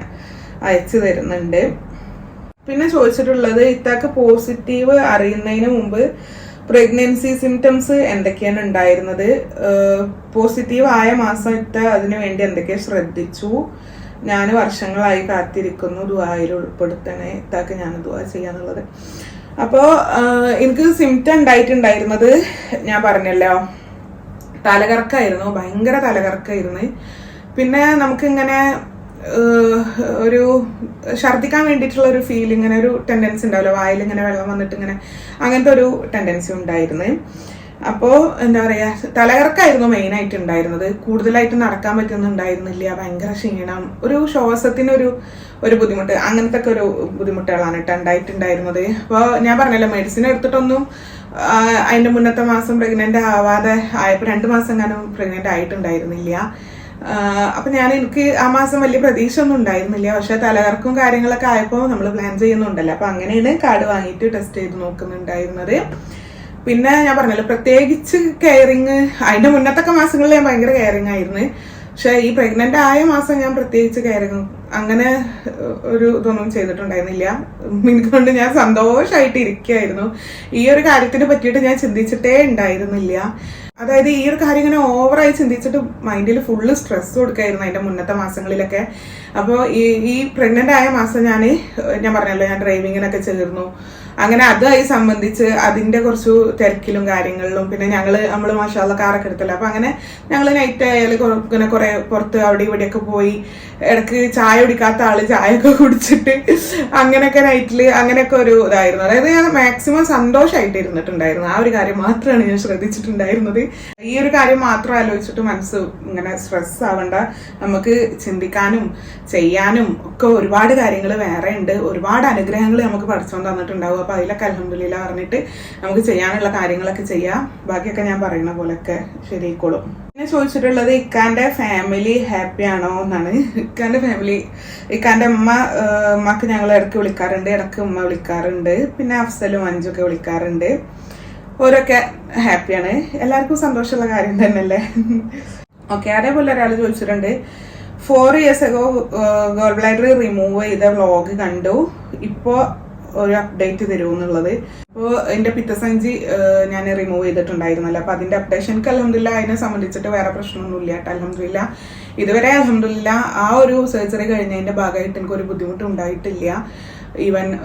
അയച്ചു തരുന്നുണ്ട്. പിന്നെ ചോദിച്ചിട്ടുള്ളത് ഇത്താക്ക് പോസിറ്റീവ് അറിയുന്നതിന് മുമ്പ് പ്രഗ്നൻസി സിംറ്റംസ് എന്തൊക്കെയാണ് ഉണ്ടായിരുന്നത്? പോസിറ്റീവ് ആയ മാസം ഇത്ത അതിനു വേണ്ടി എന്തൊക്കെ ശ്രദ്ധിച്ചു? ഞാൻ വർഷങ്ങളായി കാത്തിരിക്കുന്നു ദുബായിൽ ഉൾപ്പെടുത്തണേ. ഇത്താക്ക് ഞാൻ ദുബാ ചെയ്യാന്നുള്ളത്. അപ്പോൾ എനിക്ക് സിംറ്റം ഉണ്ടായിട്ടുണ്ടായിരുന്നത് ഞാൻ പറഞ്ഞല്ലോ. തലകറക്കായിരുന്നു ഭയങ്കര തലകറക്കായിരുന്നു. പിന്നെ നമുക്കിങ്ങനെ ഒരു ഛർദ്ദിക്കാൻ വേണ്ടിയിട്ടുള്ള ഒരു ഫീൽ ഇങ്ങനെ ഒരു ടെൻഡൻസി ഉണ്ടാവില്ല വായിൽ ഇങ്ങനെ വെള്ളം വന്നിട്ട് ഇങ്ങനെ അങ്ങനത്തെ ഒരു ടെൻഡൻസി ഉണ്ടായിരുന്നു. അപ്പോൾ എന്താ പറയുക തലകറക്കായിരുന്നു മെയിനായിട്ട് ഉണ്ടായിരുന്നത് കൂടുതലായിട്ട് നടക്കാൻ പറ്റുന്നുണ്ടായിരുന്നില്ല. ഭയങ്കര ക്ഷീണം. ഒരു ശ്വാസത്തിനൊരു ഒരു ബുദ്ധിമുട്ട്. അങ്ങനത്തെ ഒക്കെ ഒരു ബുദ്ധിമുട്ടുകളാണ് കേട്ടോ ഉണ്ടായിട്ടുണ്ടായിരുന്നത്. അപ്പോൾ ഞാൻ പറഞ്ഞല്ലോ മെഡിസിൻ എടുത്തിട്ടൊന്നും അതിന്റെ മുന്നത്തെ മാസം പ്രഗ്നന്റ് ആവാതെ ആയപ്പോൾ രണ്ട് മാസം കാലം പ്രഗ്നന്റ് ആയിട്ടുണ്ടായിരുന്നില്ല അപ്പൊ ഞാൻ എനിക്ക് ആ മാസം വലിയ പ്രതീക്ഷ ഒന്നും ഉണ്ടായിരുന്നില്ല. പക്ഷെ തലകറക്കും കാര്യങ്ങളൊക്കെ ആയപ്പോൾ നമ്മൾ പ്ലാൻ ചെയ്യുന്നുണ്ടല്ലോ. അപ്പൊ അങ്ങനെയാണ് കാർഡ് വാങ്ങിയിട്ട് ടെസ്റ്റ് ചെയ്ത് നോക്കുന്നുണ്ടായിരുന്നത്. പിന്നെ ഞാൻ പറഞ്ഞല്ലോ പ്രത്യേകിച്ച് കെയറിങ് അതിന്റെ മുന്നത്തൊക്കെ മാസങ്ങളിൽ ഞാൻ ഭയങ്കര കെയറിങ് ആയിരുന്നു. പക്ഷെ ഈ പ്രഗ്നന്റ് ആയ മാസം ഞാൻ പ്രത്യേകിച്ച് കെയറിങ് അങ്ങനെ ഒരു ഇതൊന്നും ചെയ്തിട്ടുണ്ടായിരുന്നില്ല. എനിക്കൊണ്ട് ഞാൻ സന്തോഷമായിട്ട് ഇരിക്കുകയായിരുന്നു. ഈ ഒരു കാര്യത്തിനെ പറ്റിയിട്ട് ഞാൻ ചിന്തിച്ചിട്ടേ ഉണ്ടായിരുന്നില്ല. അതായത് ഈ ഒരു കാര്യം ഇങ്ങനെ ഓവറായി ചിന്തിച്ചിട്ട് മൈൻഡിൽ ഫുള്ള് സ്ട്രെസ് കൊടുക്കായിരുന്നു അതിന്റെ മുന്നത്തെ മാസങ്ങളിലൊക്കെ. അപ്പോൾ ഈ ഈ പ്രഗ്നന്റ് ആയ മാസം ഞാൻ ഞാൻ പറഞ്ഞല്ലോ ഞാൻ ഡ്രൈവിങ്ങിനൊക്കെ ചേർന്നു അങ്ങനെ അതായി സംബന്ധിച്ച് അതിന്റെ കുറച്ച് തിരക്കിലും കാര്യങ്ങളിലും പിന്നെ ഞങ്ങൾ നമ്മൾ മാഷാള്ള കാറൊക്കെ എടുത്തല്ലോ. അപ്പൊ അങ്ങനെ ഞങ്ങൾ നൈറ്റ് ആയാലും ഇങ്ങനെ കുറെ പുറത്ത് അവിടെ ഇവിടെയൊക്കെ പോയി ഇടയ്ക്ക് ചായ കുടിക്കാത്ത ആൾ ചായ ഒക്കെ കുടിച്ചിട്ട് അങ്ങനെയൊക്കെ നൈറ്റിൽ അങ്ങനെയൊക്കെ ഒരു ഇതായിരുന്നു. അതായത് ഞാൻ മാക്സിമം സന്തോഷമായിട്ട് ഇരുന്നിട്ടുണ്ടായിരുന്നു. ആ ഒരു കാര്യം മാത്രമാണ് ഞാൻ ശ്രദ്ധിച്ചിട്ടുണ്ടായിരുന്നത്. ഈ ഒരു കാര്യം മാത്രം ആലോചിച്ചിട്ട് മനസ്സ് ഇങ്ങനെ സ്ട്രെസ് ആവണ്ട. നമുക്ക് ചിന്തിക്കാനും ചെയ്യാനും ഒക്കെ ഒരുപാട് കാര്യങ്ങൾ വേറെ ഉണ്ട് ഒരുപാട് അനുഗ്രഹങ്ങൾ നമുക്ക് പഠിച്ചുകൊണ്ട് തന്നിട്ടുണ്ടാവും അപ്പൊ അതിലൊക്കെ അലഹമില്ല പറഞ്ഞിട്ട് നമുക്ക് ചെയ്യാനുള്ള കാര്യങ്ങളൊക്കെ ചെയ്യാം. ബാക്കിയൊക്കെ ഞാൻ പറയുന്ന പോലെയൊക്കെ ശരിയായിക്കോളും. പിന്നെ ചോദിച്ചിട്ടുള്ളത് ഇക്കാന്റെ ഫാമിലി ഹാപ്പി ആണോ എന്നാണ്. ഇക്കാന്റെ ഫാമിലി ഇക്കാന്റെ അമ്മ അമ്മയ്ക്ക് ഞങ്ങൾ ഇടയ്ക്ക് വിളിക്കാറുണ്ട് ഇടയ്ക്ക് ഉമ്മ വിളിക്കാറുണ്ട് പിന്നെ അഫ്സലും അഞ്ചൊക്കെ വിളിക്കാറുണ്ട്. ഓരൊക്കെ ഹാപ്പിയാണ് എല്ലാവർക്കും സന്തോഷമുള്ള കാര്യം തന്നെയല്ലേ? ഓക്കെ അതേപോലെ ഒരാൾ ചോദിച്ചിട്ടുണ്ട്. Four years ago gall bladder remove ചെയ്ത വ്ളോഗ് കണ്ടു. ഇപ്പോൾ ഒരു അപ്ഡേറ്റ് തരുമെന്നുള്ളത് അപ്പോൾ എന്റെ പിത്തസഞ്ചി ഞാൻ റിമൂവ് ചെയ്തിട്ടുണ്ടായിരുന്നല്ലോ. അപ്പോൾ അതിന്റെ അപ്ഡേഷൻ എനിക്ക് അലഹമില്ല അതിനെ സംബന്ധിച്ചിട്ട് വേറെ പ്രശ്നമൊന്നുമില്ല കേട്ടോ അലഹമില്ല ഇതുവരെ അലഹമില്ല ആ ഒരു സർജറി കഴിഞ്ഞതിന്റെ ഭാഗമായിട്ട് എനിക്ക് ഒരു ബുദ്ധിമുട്ടും ഉണ്ടായിട്ടില്ല. ഈവൻ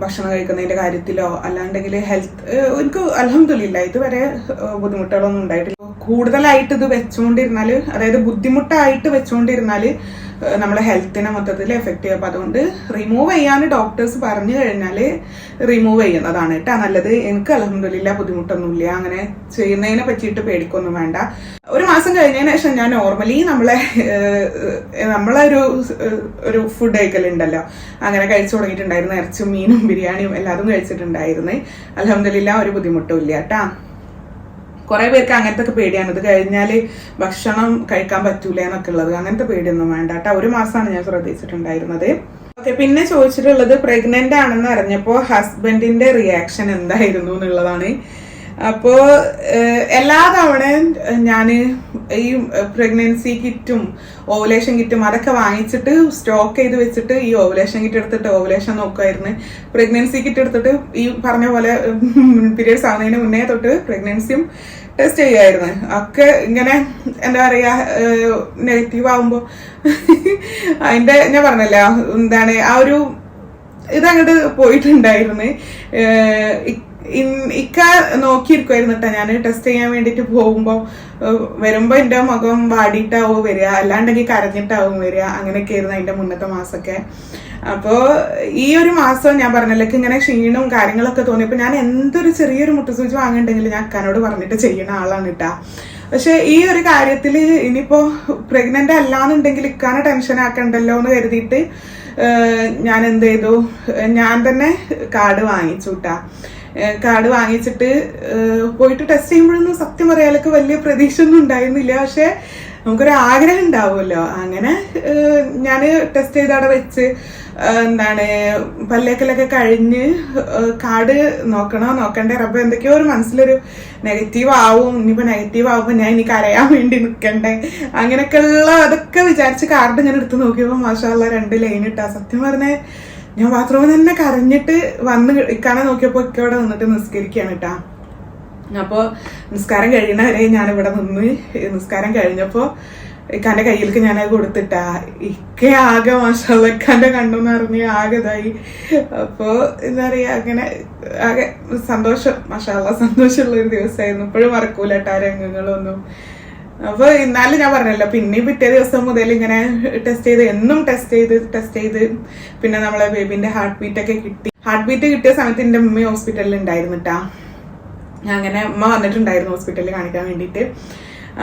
ഭക്ഷണം കഴിക്കുന്നതിന്റെ കാര്യത്തിലോ അല്ലാണ്ടെങ്കിൽ ഹെൽത്ത് എനിക്ക് അലഹമില്ല ഇതുവരെ ബുദ്ധിമുട്ടുകളൊന്നും ഉണ്ടായിട്ടില്ല. കൂടുതലായിട്ട് ഇത് വെച്ചുകൊണ്ടിരുന്നാൽ അതായത് ബുദ്ധിമുട്ടായിട്ട് വെച്ചുകൊണ്ടിരുന്നാൽ നമ്മളെ ഹെൽത്തിനെ മൊത്തത്തിൽ എഫക്റ്റ് ചെയ്യും. അപ്പം അതുകൊണ്ട് റിമൂവ് ചെയ്യാൻ ഡോക്ടേഴ്സ് പറഞ്ഞു കഴിഞ്ഞാൽ റിമൂവ് ചെയ്യുന്നതാണ് കേട്ടോ. നല്ലത്. എനിക്ക് അലഹമില്ല ബുദ്ധിമുട്ടൊന്നുമില്ല. അങ്ങനെ ചെയ്യുന്നതിനെ പറ്റിയിട്ട് പേടിക്കൊന്നും വേണ്ട. ഒരു മാസം കഴിഞ്ഞതിന് ശേഷം ഞാൻ നോർമലി നമ്മളെ നമ്മളൊരു ഒരു ഫുഡ് കഴിക്കലുണ്ടല്ലോ. അങ്ങനെ കഴിച്ചു തുടങ്ങിയിട്ടുണ്ടായിരുന്നു. ഇറച്ചും മീനും ബിരിയാണിയും എല്ലാതും കഴിച്ചിട്ടുണ്ടായിരുന്നു. അലഹമില്ല ഒരു ബുദ്ധിമുട്ടും ഇല്ല കേട്ടാ കുറെ പേർക്ക് അങ്ങനത്തെ ഒക്കെ പേടിയാണ്. ഇത് കഴിഞ്ഞാൽ ഭക്ഷണം കഴിക്കാൻ പറ്റൂല എന്നൊക്കെ ഉള്ളത്. അങ്ങനത്തെ പേടിയൊന്നും വേണ്ട കേട്ടോ ഒരു മാസമാണ് ഞാൻ ശ്രദ്ധിച്ചിട്ടുണ്ടായിരുന്നത്. ഓക്കെ പിന്നെ ചോദിച്ചിട്ടുള്ളത് പ്രഗ്നന്റ് ആണെന്ന് അറിഞ്ഞപ്പോ ഹസ്ബൻഡിന്റെ റിയാക്ഷൻ എന്തായിരുന്നു എന്നുള്ളതാണ്. അപ്പോ എല്ലാ തവണയും ഞാൻ ഈ പ്രഗ്നൻസി കിറ്റും ഓവുലേഷൻ കിറ്റും അതൊക്കെ വാങ്ങിച്ചിട്ട് സ്റ്റോക്ക് ചെയ്ത് വെച്ചിട്ട് ഈ ഓവുലേഷൻ കിറ്റ് എടുത്തിട്ട് ഓവുലേഷൻ നോക്കുമായിരുന്നു പ്രഗ്നൻസി കിറ്റ് എടുത്തിട്ട് ഈ പറഞ്ഞ പോലെ പീരീഡ്സ് ആവുന്നതിന് മുന്നേ തൊട്ട് പ്രഗ്നൻസിയും ടെസ്റ്റ് ചെയ്യുമായിരുന്നു ഒക്കെ ഇങ്ങനെ എന്താ പറയാ നെഗറ്റീവ് ആവുമ്പോ [laughs] അതിന്റെ ഞാൻ പറഞ്ഞല്ലോ എന്താണ് ആ ഒരു ഇതങ്ങോട്ട് പോയിട്ടുണ്ടായിരുന്നു. ഇക്ക നോക്കിയിരിക്കുമായിരുന്നു കേട്ടോ ഞാൻ ടെസ്റ്റ് ചെയ്യാൻ വേണ്ടിയിട്ട് പോകുമ്പോൾ വരുമ്പോൾ എന്റെ മുഖം വാടിയിട്ടാവും വരിക. അല്ലാണ്ടെങ്കിൽ കരഞ്ഞിട്ടാവും വരിക. അങ്ങനെയൊക്കെ ആയിരുന്നു അതിന്റെ മുന്നത്തെ മാസമൊക്കെ അപ്പോൾ ഈ ഒരു മാസം ഞാൻ പറഞ്ഞല്ലോ ഇങ്ങനെ ക്ഷീണവും കാര്യങ്ങളൊക്കെ തോന്നിയപ്പോൾ ഞാൻ എന്തൊരു ചെറിയൊരു മുട്ടുസൂചി വാങ്ങിയിട്ടുണ്ടെങ്കിലും ഞാൻ അക്കാനോട് പറഞ്ഞിട്ട് ചെയ്യുന്ന ആളാണ് കേട്ടാ പക്ഷെ ഈ ഒരു കാര്യത്തിൽ ഇനിയിപ്പോൾ പ്രഗ്നന്റ് അല്ലാന്നുണ്ടെങ്കിൽ ഇക്കാനെ ടെൻഷൻ ആക്കണ്ടല്ലോ എന്ന് കരുതിയിട്ട് ഞാൻ എന്ത് ചെയ്തു? ഞാൻ തന്നെ കാർഡ് വാങ്ങിച്ചു കേട്ടാ കാർഡ് വാങ്ങിച്ചിട്ട് പോയിട്ട് ടെസ്റ്റ് ചെയ്യുമ്പോഴൊന്നും സത്യം പറയാലൊക്കെ വലിയ പ്രതീക്ഷ ഒന്നും ഉണ്ടായിരുന്നില്ല. പക്ഷെ നമുക്കൊരു ആഗ്രഹം ഉണ്ടാവുമല്ലോ. അങ്ങനെ ഞാൻ ടെസ്റ്റ് ചെയ്ത് അവിടെ വെച്ച് എന്താണ് പല്ലേക്കലൊക്കെ കഴിഞ്ഞ് കാർഡ് നോക്കണോ നോക്കണ്ടേ? റബ്ബ് എന്തൊക്കെയോ ഒരു മനസ്സിലൊരു നെഗറ്റീവ് ആവും. ഇനിയിപ്പോ നെഗറ്റീവ് ആവുമ്പോൾ ഞാൻ ഇനി കരയാൻ വേണ്ടി നിൽക്കണ്ടേ അങ്ങനെയൊക്കെയുള്ള അതൊക്കെ വിചാരിച്ച് കാർഡ് ഞാൻ എടുത്ത് നോക്കിയപ്പോൾ മാഷാ രണ്ട് ലൈൻ ഇട്ടാ. സത്യം പറഞ്ഞേ ഞാൻ ബാത്റൂമിൽ തന്നെ കരഞ്ഞിട്ട് വന്ന് ഇക്കാനെ നോക്കിയപ്പോ ഇക്ക ഇവിടെ നിന്നിട്ട് നിസ്കരിക്കുകയാണ് കേട്ടാ അപ്പോൾ നിസ്കാരം കഴിയണവരെ ഞാൻ ഇവിടെ നിന്ന് നിസ്കാരം കഴിഞ്ഞപ്പോൾ ഇക്കാന്റെ കയ്യിലേക്ക് ഞാൻ അത് കൊടുത്തിട്ടാ. ഇക്ക ആകെ മാഷാള്ള ഇക്കാന്റെ കണ്ണൊന്ന് അറിഞ്ഞ് ആകെ ഇതായി. അപ്പോൾ എന്താ പറയാ അങ്ങനെ ആകെ സന്തോഷം മാഷാള്ള സന്തോഷമുള്ള ഒരു ദിവസമായിരുന്നു ഇപ്പോഴും മറക്കൂല കേട്ടോ രംഗങ്ങളൊന്നും. അപ്പൊ എന്നാലും ഞാൻ പറഞ്ഞല്ലോ പിന്നെ പിറ്റേ ദിവസം മുതൽ ഇങ്ങനെ ടെസ്റ്റ് ചെയ്ത് എന്നും ടെസ്റ്റ് ചെയ്ത് ടെസ്റ്റ് ചെയ്ത് പിന്നെ നമ്മളെ ബേബിന്റെ ഹാർട്ട് ബീറ്റ് ഒക്കെ കിട്ടി. ഹാർട്ട് ബീറ്റ് കിട്ടിയ സമയത്ത് എന്റെ ഉമ്മ ഹോസ്പിറ്റലിൽ ഉണ്ടായിരുന്നു കേട്ടാ അങ്ങനെ ഉമ്മ വന്നിട്ടുണ്ടായിരുന്നു ഹോസ്പിറ്റലിൽ കാണിക്കാൻ വേണ്ടിയിട്ട്.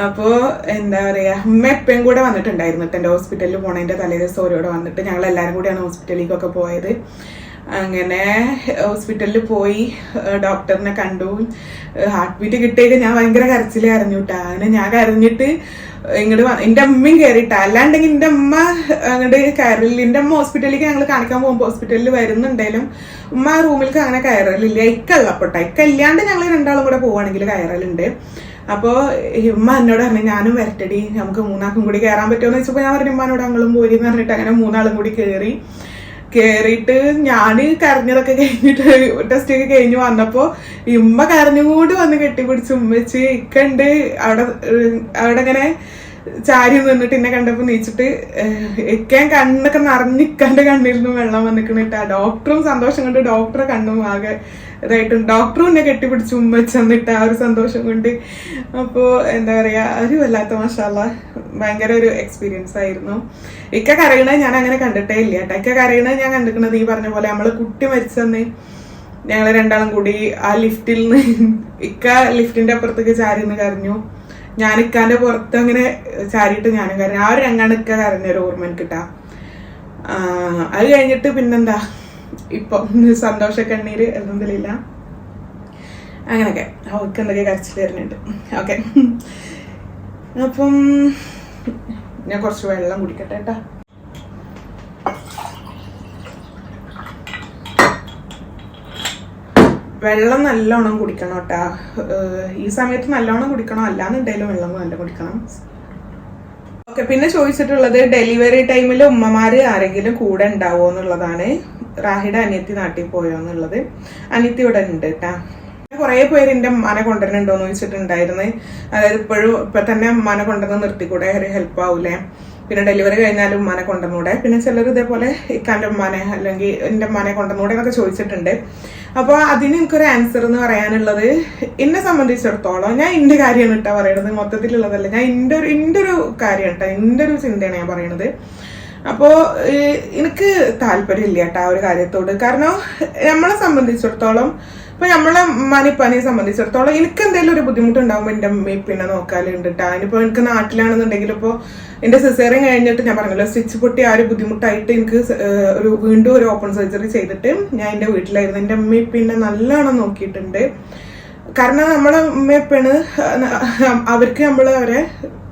അപ്പോൾ എന്താ പറയുക ഉമ്മ എപ്പോഴും കൂടെ വന്നിട്ടുണ്ടായിരുന്നു എന്റെ ഹോസ്പിറ്റലിൽ പോണതിന്റെ തലേ ദിവസം ഓരോടെ വന്നിട്ട്. ഞങ്ങൾ എല്ലാവരും കൂടിയാണ് ഹോസ്പിറ്റലിലേക്കൊക്കെ പോയത്. അങ്ങനെ ഹോസ്പിറ്റലിൽ പോയി ഡോക്ടറിനെ കണ്ടു. ഹാർട്ട് ബീറ്റ് കിട്ടിയൊക്കെ ഞാൻ ഭയങ്കര കരച്ചിൽ അറിഞ്ഞു കേട്ടോ അങ്ങനെ ഞാൻ കരഞ്ഞിട്ട് ഇങ്ങോട്ട് എന്റെ അമ്മയും കയറിയിട്ടാ അല്ലാണ്ടെങ്കിൽ എന്റെ അമ്മ അങ്ങോട്ട് കയറില്ല എന്റെ അമ്മ ഹോസ്പിറ്റലിലേക്ക് ഞങ്ങൾ കാണിക്കാൻ പോകുമ്പോൾ ഹോസ്പിറ്റലിൽ വരുന്നുണ്ടെങ്കിലും ഉമ്മ റൂമിലേക്ക് അങ്ങനെ കയറലില്ല. ഇക്കള്ളപ്പെട്ടാ ഇക്കല്ലാണ്ട് ഞങ്ങൾ രണ്ടാളും കൂടെ പോവുകയാണെങ്കിൽ കയറലുണ്ട്. അപ്പോൾ ഉമ്മ എന്നോട് പറഞ്ഞു ഞാനും വരട്ടടി. നമുക്ക് മൂന്നാൾക്കും കൂടി കയറാൻ പറ്റുമോ എന്ന് വെച്ചപ്പോൾ ഞാൻ പറഞ്ഞു ഉമ്മാനോട് ഞങ്ങളും പോരി എന്ന് പറഞ്ഞിട്ട് അങ്ങനെ മൂന്നാളും കൂടി കയറി കേറിയിട്ട് ഞാൻ കരഞ്ഞതൊക്കെ കഴിഞ്ഞിട്ട് [laughs] ടെസ്റ്റ് ഒക്കെ കഴിഞ്ഞ് വന്നപ്പോ ഇമ്മ കരഞ്ഞുകൂടി വന്ന് കെട്ടിപ്പിടിച്ച് ഉമ്മച്ച് ഇക്കണ്ട് അവിടെ അവിടെ ഇങ്ങനെ ചാരി നിന്നിട്ട് എന്നെ കണ്ടപ്പോ നീച്ചിട്ട് എക്കാൻ കണ്ണൊക്കെ നിറഞ്ഞിക്കാണ്ട് കണ്ണിരുന്നു വെള്ളം വന്നിക്കണിട്ട് ആ ഡോക്ടറും സന്തോഷം കൊണ്ട് ഡോക്ടറെ കണ്ണും ആകെ ഇതായിട്ടും. ഡോക്ടറും എന്നെ കെട്ടിപ്പിടിച്ച് ഉമ്മച്ചെന്നിട്ട് ആ ഒരു സന്തോഷം കൊണ്ട്. അപ്പോ എന്താ പറയാ ഒരു വല്ലാത്ത മഷാല ഭയങ്കര ഒരു എക്സ്പീരിയൻസ് ആയിരുന്നു. ഇക്ക കരയണത് ഞാൻ അങ്ങനെ കണ്ടിട്ടേ ഇല്ല കേട്ടോ. ഇക്ക കരയണത് ഞാൻ കണ്ടിരിക്കുന്നത് ഈ പറഞ്ഞ പോലെ നമ്മൾ കുട്ടി മരിച്ചെന്ന് ഞങ്ങൾ രണ്ടാളും കൂടി ആ ലിഫ്റ്റിൽ നിന്ന് ഇക്ക ലിഫ്റ്റിന്റെ അപ്പുറത്തേക്ക് ചാരി നിന്ന് കരഞ്ഞു. ഞാൻ ഇക്കാന്റെ പുറത്ത് അങ്ങനെ ചാരിയിട്ട് ഞാനും കരഞ്ഞു ആ ഒരു രംഗാണിക്ക കരഞ്ഞൊരു ഓർമ്മ എനിക്കിട്ടാ. ആ, അത് കഴിഞ്ഞിട്ട് പിന്നെന്താ? ഇപ്പൊ സന്തോഷ കണ്ണീര് എന്തെന്നില്ല അങ്ങനൊക്കെ അവർക്ക് എന്തൊക്കെ കരച്ചിൽ വരുന്നുണ്ട്. ഓക്കെ. അപ്പം ഞാൻ കുറച്ച് വെള്ളം കുടിക്കട്ടെ കേട്ടാ. വെള്ളം നല്ലോണം കുടിക്കണം കേട്ടാ ഈ സമയത്ത് നല്ലോണം കുടിക്കണം അല്ലാന്നുണ്ടെങ്കിലും വെള്ളം നല്ല കുടിക്കണം. ഓക്കെ പിന്നെ ചോദിച്ചിട്ടുള്ളത് ഡെലിവറി ടൈമിൽ ഉമ്മമാര് ആരെങ്കിലും കൂടെ ഉണ്ടാവോ എന്നുള്ളതാണ്. റാഹിയുടെ അനിയത്തി നാട്ടിൽ പോയോ എന്നുള്ളത്. അനിയത്തി ഇവിടെ ഉണ്ട് കേട്ടാ കുറെ പേര് എന്റെ മന കൊണ്ടുവരുന്നുണ്ടോ എന്ന് ചോദിച്ചിട്ടുണ്ടായിരുന്നു. അതായത് ഇപ്പോഴും ഇപ്പൊ തന്നെ മന കൊണ്ടുവന്ന് നിർത്തിക്കൂടെ ഒരു ഹെൽപ്പ് ആവൂലേ. പിന്നെ ഡെലിവറി കഴിഞ്ഞാലും ഉമ്മാനെ കൊണ്ടുവന്നൂടെ. പിന്നെ ചിലർ ഇതേപോലെ ഇക്കാന്റെ ഉമ്മാനെ അല്ലെങ്കിൽ എന്റെ ഉമ്മാനെ കൊണ്ടുവന്നൂടെ എന്നൊക്കെ ചോദിച്ചിട്ടുണ്ട്. അപ്പോൾ അതിന് എനിക്കൊരു ആൻസർ എന്ന് പറയാനുള്ളത് എന്നെ സംബന്ധിച്ചിടത്തോളം ഞാൻ എന്റെ കാര്യമാണ് കേട്ടോ പറയണത്. മൊത്തത്തിലുള്ളതല്ല. ഞാൻ എന്റെ ഒരു എന്റെ ഒരു കാര്യം കേട്ടോ എന്റെ ഒരു ചിന്തയാണ് ഞാൻ പറയണത്. അപ്പോൾ എനിക്ക് താല്പര്യമില്ല കേട്ടോ ആ ഒരു കാര്യത്തോട്. കാരണം നമ്മളെ സംബന്ധിച്ചിടത്തോളം ഇപ്പൊ നമ്മളെ മനിപ്പനെ സംബന്ധിച്ചിടത്തോളം എനിക്ക് എന്തെങ്കിലും ഒരു ബുദ്ധിമുട്ടുണ്ടാകുമ്പോൾ എന്റെ അമ്മയെ പിന്നെ നോക്കാലുണ്ട് കേട്ടോ അതിനിപ്പോ എനിക്ക് നാട്ടിലാണെന്നുണ്ടെങ്കിൽ ഇപ്പോൾ എന്റെ സിസേറിയൻ കഴിഞ്ഞിട്ട് ഞാൻ പറഞ്ഞല്ലോ സ്റ്റിച്ച് പൊട്ടി ആ ഒരു ബുദ്ധിമുട്ടായിട്ട് എനിക്ക് ഒരു വീണ്ടും ഒരു ഓപ്പൺ സർജറി ചെയ്തിട്ട് ഞാൻ എന്റെ വീട്ടിലായിരുന്നു. എന്റെ അമ്മയെ പിന്നെ നല്ലോണം നോക്കിയിട്ടുണ്ട്. കാരണം നമ്മളെ ഉമ്മയപ്പാണ് അവർക്ക് നമ്മൾ അവരെ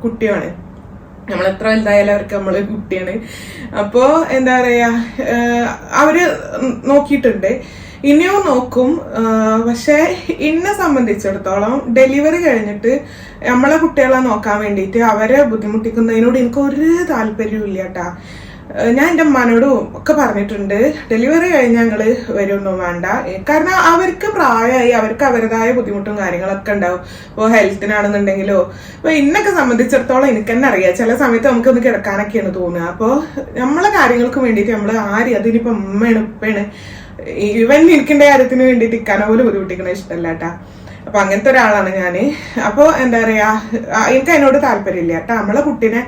കുട്ടിയാണ്. നമ്മൾ എത്ര വലുതായാലും അവർക്ക് നമ്മൾ കുട്ടിയാണ്. അപ്പോ എന്താ പറയാ അവർ നോക്കിയിട്ടുണ്ട്. ഇനിയും നോക്കും. പക്ഷേ എന്നെ സംബന്ധിച്ചിടത്തോളം ഡെലിവറി കഴിഞ്ഞിട്ട് നമ്മളെ കുട്ടികളെ നോക്കാൻ വേണ്ടിയിട്ട് അവരെ ബുദ്ധിമുട്ടിക്കുന്നതിനോട് എനിക്ക് ഒരു താല്പര്യവും ഇല്ല കേട്ടാ ഞാൻ എന്റെ അമ്മാനോടും ഒക്കെ പറഞ്ഞിട്ടുണ്ട് ഡെലിവറി കഴിഞ്ഞ് ഞങ്ങൾ വരുമൊന്നും വേണ്ട. കാരണം അവർക്ക് പ്രായമായി അവർക്ക് അവരുടേതായ ബുദ്ധിമുട്ടും കാര്യങ്ങളൊക്കെ ഉണ്ടാവും. ഇപ്പോൾ ഹെൽത്തിനാണെന്നുണ്ടെങ്കിലോ ഇപ്പോൾ ഇന്നൊക്കെ സംബന്ധിച്ചിടത്തോളം എനിക്ക് തന്നെ അറിയാം. ചില സമയത്ത് നമുക്കൊന്ന് കിടക്കാനൊക്കെയാണ് തോന്നുക. അപ്പോൾ നമ്മളെ കാര്യങ്ങൾക്ക് വേണ്ടിയിട്ട് നമ്മൾ ആര് അതിനിപ്പോ ഉമ്മയാണ് ഉപ്പയാണ് ഇവൻ എനിക്കിന്റെ കാര്യത്തിന് വേണ്ടിയിട്ട് ഇക്കാനെ പോലും ബുദ്ധിമുട്ടിക്കണ ഇഷ്ടമല്ല കേട്ടാ. അപ്പൊ അങ്ങനത്തെ ഒരാളാണ് ഞാൻ. അപ്പൊ എന്താ പറയാ എനിക്ക് അതിനോട് താല്പര്യമില്ല കേട്ടോ. നമ്മളെ കുട്ടീനെ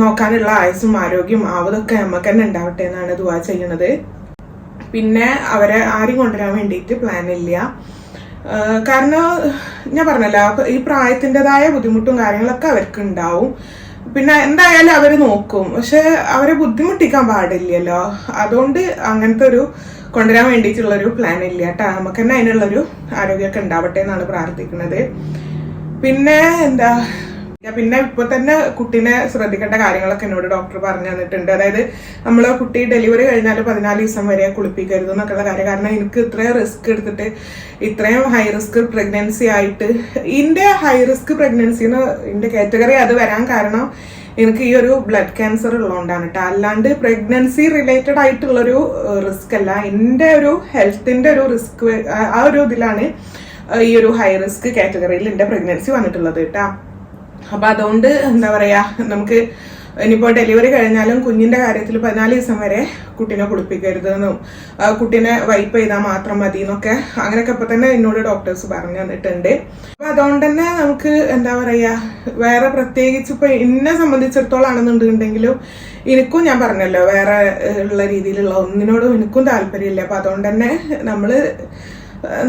നോക്കാനുള്ള ആയുസ്സും ആരോഗ്യം ആവതൊക്കെ നമുക്ക് തന്നെ ഉണ്ടാവട്ടെ എന്നാണ് ദുവാ ചെയ്യണത് പിന്നെ അവരെ ആരും കൊണ്ടുവരാൻ വേണ്ടിയിട്ട് പ്ലാൻ ഇല്ല. കാരണം ഞാൻ പറഞ്ഞല്ലോ ഈ പ്രായത്തിന്റെതായ ബുദ്ധിമുട്ടും കാര്യങ്ങളൊക്കെ അവർക്ക് ഉണ്ടാവും. പിന്നെ എന്തായാലും അവർ നോക്കും. പക്ഷെ അവരെ ബുദ്ധിമുട്ടിക്കാൻ പാടില്ലല്ലോ. അതുകൊണ്ട് അങ്ങനത്തെ ഒരു കൊണ്ടുവരാൻ വേണ്ടിയിട്ടുള്ളൊരു പ്ലാൻ ഇല്ല കേട്ടോ. നമുക്ക് തന്നെ അതിനുള്ളൊരു ആരോഗ്യമൊക്കെ ഉണ്ടാവട്ടെ എന്നാണ് പ്രാർത്ഥിക്കുന്നത്. പിന്നെ എന്താ പിന്നെ ഇപ്പൊ തന്നെ കുട്ടീനെ ശ്രദ്ധിക്കേണ്ട കാര്യങ്ങളൊക്കെ എന്നോട് ഡോക്ടർ പറഞ്ഞു തന്നിട്ടുണ്ട്. അതായത് നമ്മൾ കുട്ടി ഡെലിവറി കഴിഞ്ഞാൽ പതിനാല് ദിവസം വരെ കുളിപ്പിക്കരുത് എന്നൊക്കെയുള്ള കാര്യം. കാരണം എനിക്ക് ഇത്രയും റിസ്ക് എടുത്തിട്ട് ഇത്രയും ഹൈ റിസ്ക് പ്രഗ്നൻസി ആയിട്ട് ഇതിന്റെ ഹൈ റിസ്ക് പ്രഗ്നൻസി എന്ന് ഇതിന്റെ കാറ്റഗറി അത് വരാൻ കാരണം എനിക്ക് ഈ ഒരു ബ്ലഡ് ക്യാൻസർ ഉള്ളതുകൊണ്ടാണ് കേട്ടോ അല്ലാണ്ട് പ്രഗ്നൻസി റിലേറ്റഡ് ആയിട്ടുള്ളൊരു റിസ്ക് അല്ല. എന്റെ ഒരു ഹെൽത്തിന്റെ ഒരു റിസ്ക് ആ ഒരു ഇതിലാണ് ഈ ഒരു ഹൈ റിസ്ക് കാറ്റഗറിയിൽ എന്റെ പ്രഗ്നൻസി വന്നിട്ടുള്ളത് കേട്ടോ അപ്പൊ അതുകൊണ്ട് എന്താ പറയാ നമുക്ക് ഇനിയിപ്പോ ഡെലിവറി കഴിഞ്ഞാലും കുഞ്ഞിന്റെ കാര്യത്തിൽ പതിനാല് ദിവസം വരെ കുട്ടീനെ കുളിപ്പിക്കരുതെന്നും കുട്ടീനെ വൈപ്പ് ചെയ്താൽ മാത്രം മതി എന്നൊക്കെ അങ്ങനെയൊക്കെ ഇപ്പൊ തന്നെ എന്നോട് ഡോക്ടേഴ്സ് പറഞ്ഞു തന്നിട്ടുണ്ട്. അപ്പൊ അതുകൊണ്ട് തന്നെ നമുക്ക് എന്താ പറയാ വേറെ പ്രത്യേകിച്ച് ഇപ്പൊ എന്നെ സംബന്ധിച്ചിടത്തോളം ആണെന്നുണ്ടെങ്കിലും എനിക്കും ഞാൻ പറഞ്ഞല്ലോ വേറെ ഉള്ള രീതിയിലുള്ള ഒന്നിനോടും എനിക്കും താല്പര്യമില്ല. അപ്പൊ അതുകൊണ്ട് തന്നെ നമ്മൾ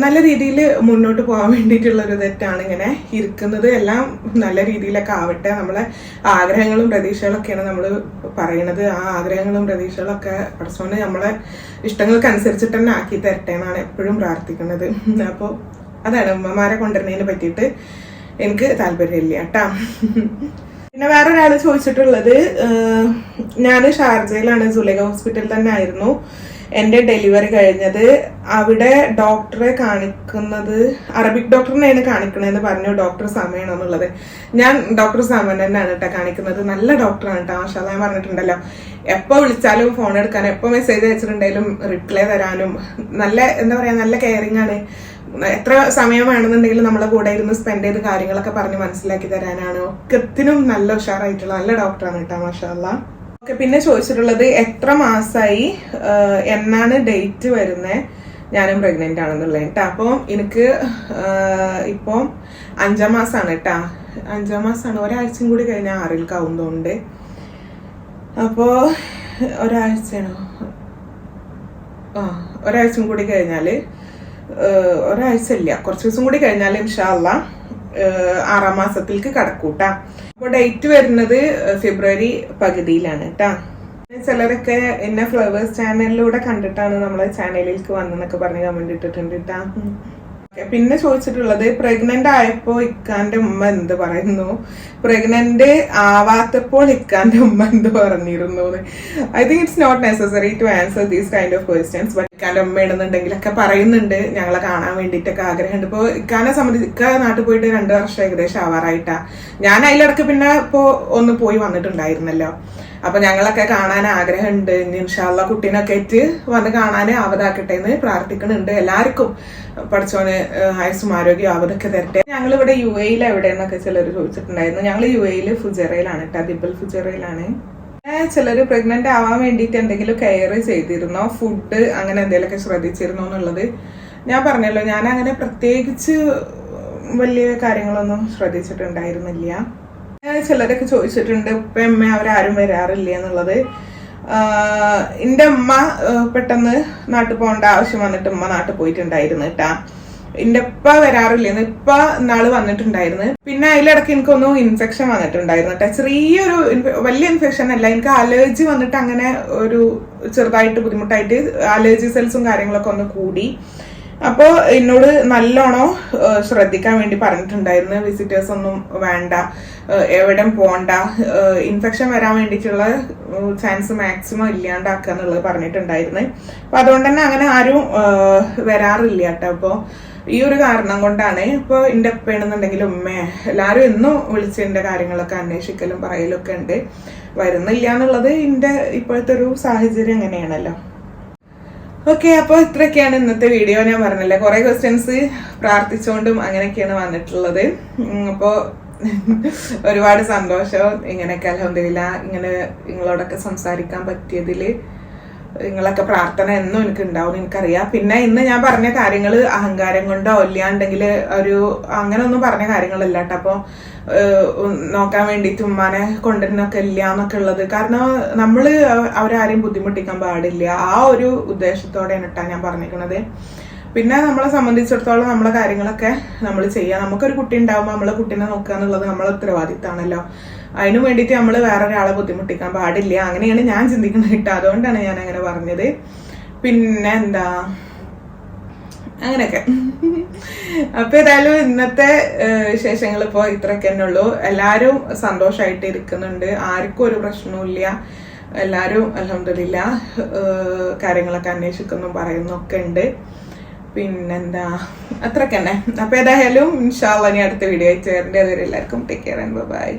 നല്ല രീതിയിൽ മുന്നോട്ട് പോകാൻ വേണ്ടിയിട്ടുള്ളൊരു തെറ്റാണ് ഇങ്ങനെ ഇരിക്കുന്നത്. എല്ലാം നല്ല രീതിയിലൊക്കെ ആവട്ടെ. നമ്മളെ ആഗ്രഹങ്ങളും പ്രതീക്ഷകളൊക്കെയാണ് നമ്മൾ പറയണത്. ആ ആഗ്രഹങ്ങളും പ്രതീക്ഷകളൊക്കെ പഠിച്ചുകൊണ്ട് നമ്മളെ ഇഷ്ടങ്ങൾക്ക് അനുസരിച്ചിട്ട് തന്നെ ആക്കി തരട്ടെ എന്നാണ് എപ്പോഴും പ്രാർത്ഥിക്കുന്നത്. അപ്പോൾ അതാണ് ഉമ്മമാരെ കൊണ്ടുവരുന്നതിനെ പറ്റിയിട്ട് എനിക്ക് താല്പര്യമില്ല കേട്ടാ. പിന്നെ വേറെ ഒരാൾ ചോദിച്ചിട്ടുള്ളത് ഞാൻ ഷാർജയിലാണ് സുലേഖ ഹോസ്പിറ്റലിൽ തന്നെ ആയിരുന്നു. എന്റെ ഡെലിവറി കഴിഞ്ഞത് അവിടെ ഡോക്ടറെ കാണിക്കുന്നത് അറബിക് ഡോക്ടറിനെയാണ് കാണിക്കണതെന്ന് പറഞ്ഞു. ഡോക്ടർ സമയണമെന്നുള്ളത് ഞാൻ ഡോക്ടർ സമൻ തന്നെയാണ് കേട്ടോ കാണിക്കുന്നത്. നല്ല ഡോക്ടറാണ് കേട്ടോ മാഷാ ഞാൻ പറഞ്ഞിട്ടുണ്ടല്ലോ. എപ്പോൾ വിളിച്ചാലും ഫോൺ എടുക്കാനും എപ്പോൾ മെസ്സേജ് അയച്ചിട്ടുണ്ടെങ്കിലും റിപ്ലൈ തരാനും നല്ല എന്താ പറയാ നല്ല കെയറിങ് ആണ്. എത്ര സമയം വേണമെന്നുണ്ടെങ്കിലും നമ്മളെ കൂടെ ഇരുന്ന് സ്പെൻഡ് ചെയ്ത് കാര്യങ്ങളൊക്കെ പറഞ്ഞ് മനസ്സിലാക്കി തരാനാണ്. ഒക്കത്തിനും നല്ല ഉഷാറായിട്ടുള്ള നല്ല ഡോക്ടറാണ് കേട്ടോ മാഷാല്ല ഓക്കെ പിന്നെ ചോദിച്ചിട്ടുള്ളത് എത്ര മാസമായി എന്നാണ് ഡേറ്റ് വരുന്നത് ഞാനും പ്രഗ്നന്റ് ആണെന്നുള്ളത് കേട്ടോ അപ്പോൾ എനിക്ക് ഇപ്പോൾ അഞ്ചാം മാസമാണ് കേട്ടാ അഞ്ചാം മാസമാണ് ഒരാഴ്ചയും കൂടി കഴിഞ്ഞാൽ ആറിൽക്കാവും തോന്നുന്നുണ്ട്. അപ്പോൾ ഒരാഴ്ചയാണോ? ആ ഒരാഴ്ചയും കൂടി കഴിഞ്ഞാൽ ഒരാഴ്ച ഇല്ല. കുറച്ച് ദിവസം കൂടി കഴിഞ്ഞാൽ ഇൻഷാല്ല ആറാം മാസത്തിലേക്ക് കടക്കൂട്ടാ. അപ്പോൾ ഡേറ്റ് വരുന്നത് ഫെബ്രുവരി പകുതിയിലാണ് കേട്ടാ ചിലരൊക്കെ എന്നെ ഫ്ലവേഴ്സ് ചാനലിലൂടെ കണ്ടിട്ടാണ് നമ്മളെ ചാനലിലേക്ക് വന്നെന്നൊക്കെ പറഞ്ഞ് കമന്റ് ഇട്ടിട്ടുണ്ട് കേട്ടാ പിന്നെ ചോദിച്ചിട്ടുള്ളത് പ്രഗ്നന്റ് ആയപ്പോ ഇക്കാന്റെ ഉമ്മ എന്ത് പറയുന്നു? പ്രഗ്നന്റ് ആവാത്തപ്പോൾ ഇക്കാന്റെ ഉമ്മ എന്ത് പറഞ്ഞിരുന്നു I think it's not necessary to answer these kind of questions but ഇക്കാന്റെ ഉമ്മ ഇടുന്നുണ്ടെങ്കിലൊക്കെ പറയുന്നുണ്ട്. ഞങ്ങളെ കാണാൻ വേണ്ടിയിട്ടൊക്കെ ആഗ്രഹമുണ്ട്. ഇപ്പോൾ ഇക്കാനെ സംബന്ധിച്ച് ഇക്ക നാട്ടിൽ പോയിട്ട് രണ്ട് വർഷം ഏകദേശം ആവാറായിട്ടാ. ഞാൻ അതിലിടക്ക് പിന്നെ ഇപ്പോ ഒന്ന് പോയി വന്നിട്ടുണ്ടായിരുന്നല്ലോ. അപ്പൊ ഞങ്ങളൊക്കെ കാണാൻ ആഗ്രഹമുണ്ട്. ഇനി ഇൻഷാല്ല കുട്ടീനൊക്കെ ആയിട്ട് വന്ന് കാണാൻ ആവതാക്കട്ടെ എന്ന് പ്രാർത്ഥിക്കുന്നുണ്ട്. എല്ലാവർക്കും പഠിച്ചോന് ആയുസും ആരോഗ്യം ആവതൊക്കെ തരട്ടെ. ഞങ്ങൾ ഇവിടെ യു എയിൽ എവിടെയെന്നൊക്കെ ചിലർ ചോദിച്ചിട്ടുണ്ടായിരുന്നു. ഞങ്ങൾ യു എയിൽ ഫുജറയിലാണ് കേട്ടോ ദിബൽ ഫുജറയിലാണ്. ചിലർ പ്രഗ്നന്റ് ആവാൻ വേണ്ടിയിട്ട് എന്തെങ്കിലും കെയർ ചെയ്തിരുന്നോ ഫുഡ് അങ്ങനെ എന്തെങ്കിലുമൊക്കെ ശ്രദ്ധിച്ചിരുന്നോ എന്നുള്ളത് ഞാൻ പറഞ്ഞല്ലോ. ഞാൻ അങ്ങനെ പ്രത്യേകിച്ച് വലിയ കാര്യങ്ങളൊന്നും ശ്രദ്ധിച്ചിട്ടുണ്ടായിരുന്നില്ല. ചിലരൊക്കെ ചോദിച്ചിട്ടുണ്ട് ഉപ്പ അമ്മ അവരാരും വരാറില്ല? എന്നുള്ളത്. എന്റെ അമ്മ പെട്ടെന്ന് നാട്ടിൽ പോകേണ്ട ആവശ്യം വന്നിട്ട് ഉമ്മ നാട്ടിൽ പോയിട്ടുണ്ടായിരുന്നു കേട്ടാ. എന്റെ ഉപ്പ വരാറില്ലെന്ന് ഇപ്പ നാൾ വന്നിട്ടുണ്ടായിരുന്നു. പിന്നെ അതിലിടക്ക് എനിക്കൊന്നും ഇൻഫെക്ഷൻ വന്നിട്ടുണ്ടായിരുന്നു കേട്ടോ. ചെറിയൊരു വലിയ ഇൻഫെക്ഷൻ അല്ല എനിക്ക് അലർജി വന്നിട്ട് അങ്ങനെ ഒരു ചെറുതായിട്ട് ബുദ്ധിമുട്ടായിട്ട് അലർജി സെൽസും കാര്യങ്ങളൊക്കെ ഒന്ന് കൂടി. അപ്പോൾ എന്നോട് നല്ലോണം ശ്രദ്ധിക്കാൻ വേണ്ടി പറഞ്ഞിട്ടുണ്ടായിരുന്നു. വിസിറ്റേഴ്സ് ഒന്നും വേണ്ട എവിടെ പോണ്ട ഇൻഫെക്ഷൻ വരാൻ വേണ്ടിയിട്ടുള്ള ചാൻസ് മാക്സിമം ഇല്ലാണ്ടാക്കുക എന്നുള്ളത് പറഞ്ഞിട്ടുണ്ടായിരുന്നു. അപ്പൊ അതുകൊണ്ട് തന്നെ അങ്ങനെ ആരും വരാറില്ല കേട്ടോ. അപ്പോൾ ഈ ഒരു കാരണം കൊണ്ടാണ് ഇപ്പോൾ എന്റെ ഉപ്പയാണെന്നുണ്ടെങ്കിലും ഉമ്മ എല്ലാവരും എന്നും വിളിച്ച് എന്റെ കാര്യങ്ങളൊക്കെ അന്വേഷിക്കലും പറയലൊക്കെ ഉണ്ട്. വരുന്നില്ല എന്നുള്ളത് എന്റെ ഇപ്പോഴത്തെ ഒരു സാഹചര്യം അങ്ങനെയാണല്ലോ. ഓക്കെ അപ്പോൾ ഇത്രയൊക്കെയാണ് ഇന്നത്തെ വീഡിയോ ഞാൻ പറഞ്ഞല്ലേ കുറേ ക്വസ്റ്റ്യൻസ് പ്രാർത്ഥിച്ചുകൊണ്ടും അങ്ങനെയൊക്കെയാണ് വന്നിട്ടുള്ളത്. അപ്പോൾ [laughs] ഒരുപാട് സന്തോഷം. ഇങ്ങനെയൊക്കെ അലഹമില്ല ഇങ്ങനെ നിങ്ങളോടൊക്കെ സംസാരിക്കാൻ പറ്റിയതിൽ നിങ്ങളൊക്കെ പ്രാർത്ഥന എന്നും എനിക്ക് ഉണ്ടാവും എനിക്കറിയാം. പിന്നെ ഇന്ന് ഞാൻ പറഞ്ഞ കാര്യങ്ങൾ അഹങ്കാരം കൊണ്ടോ ഇല്ലാണ്ടെങ്കിൽ ഒരു അങ്ങനെ ഒന്നും പറഞ്ഞ കാര്യങ്ങളല്ല കേട്ടോ. അപ്പോൾ നോക്കാൻ വേണ്ടിയിട്ട് ഉമ്മാനെ കൊണ്ടുവരുന്നൊക്കെ ഇല്ല എന്നൊക്കെ ഉള്ളത്. കാരണം നമ്മൾ അവരാരെയും ബുദ്ധിമുട്ടിക്കാൻ പാടില്ല. ആ ഒരു ഉദ്ദേശത്തോടെയാണ് കേട്ടോ ഞാൻ പറഞ്ഞിരിക്കുന്നത് പിന്നെ നമ്മളെ സംബന്ധിച്ചിടത്തോളം നമ്മളെ കാര്യങ്ങളൊക്കെ നമ്മൾ ചെയ്യുക നമുക്കൊരു കുട്ടി ഉണ്ടാവുമ്പോൾ നമ്മളെ കുട്ടീനെ നോക്കുക എന്നുള്ളത് നമ്മളെ ഉത്തരവാദിത്തമാണല്ലോ. അതിനു വേണ്ടിയിട്ട് നമ്മൾ ഒരാളെ ബുദ്ധിമുട്ടിക്കാൻ പാടില്ല. അങ്ങനെയാണ് ഞാൻ ചിന്തിക്കുന്നത് കേട്ടോ. അതുകൊണ്ടാണ് ഞാൻ അങ്ങനെ പറഞ്ഞത്. പിന്നെ എന്താ? അങ്ങനെയൊക്കെ. അപ്പൊ ഏതായാലും ഇന്നത്തെ വിശേഷങ്ങൾ ഇപ്പോൾ ഇത്രയൊക്കെ തന്നെ ഉള്ളൂ. എല്ലാവരും സന്തോഷമായിട്ട് ഇരിക്കുന്നുണ്ട്. ആർക്കും ഒരു പ്രശ്നവുമില്ല എല്ലാവരും അലഹമില്ല കാര്യങ്ങളൊക്കെ അന്വേഷിക്കുന്നു പറയുന്നൊക്കെ ഉണ്ട്. പിന്നെന്താ? അത്രക്കന്നെ അപ്പൊ ഏതായാലും ഇൻഷാല്ല ഇനി അടുത്ത വീഡിയോ ആയിട്ട് അതുവരെ എല്ലാവർക്കും ടേക്ക് കെയർ ആൻഡ് ബൈ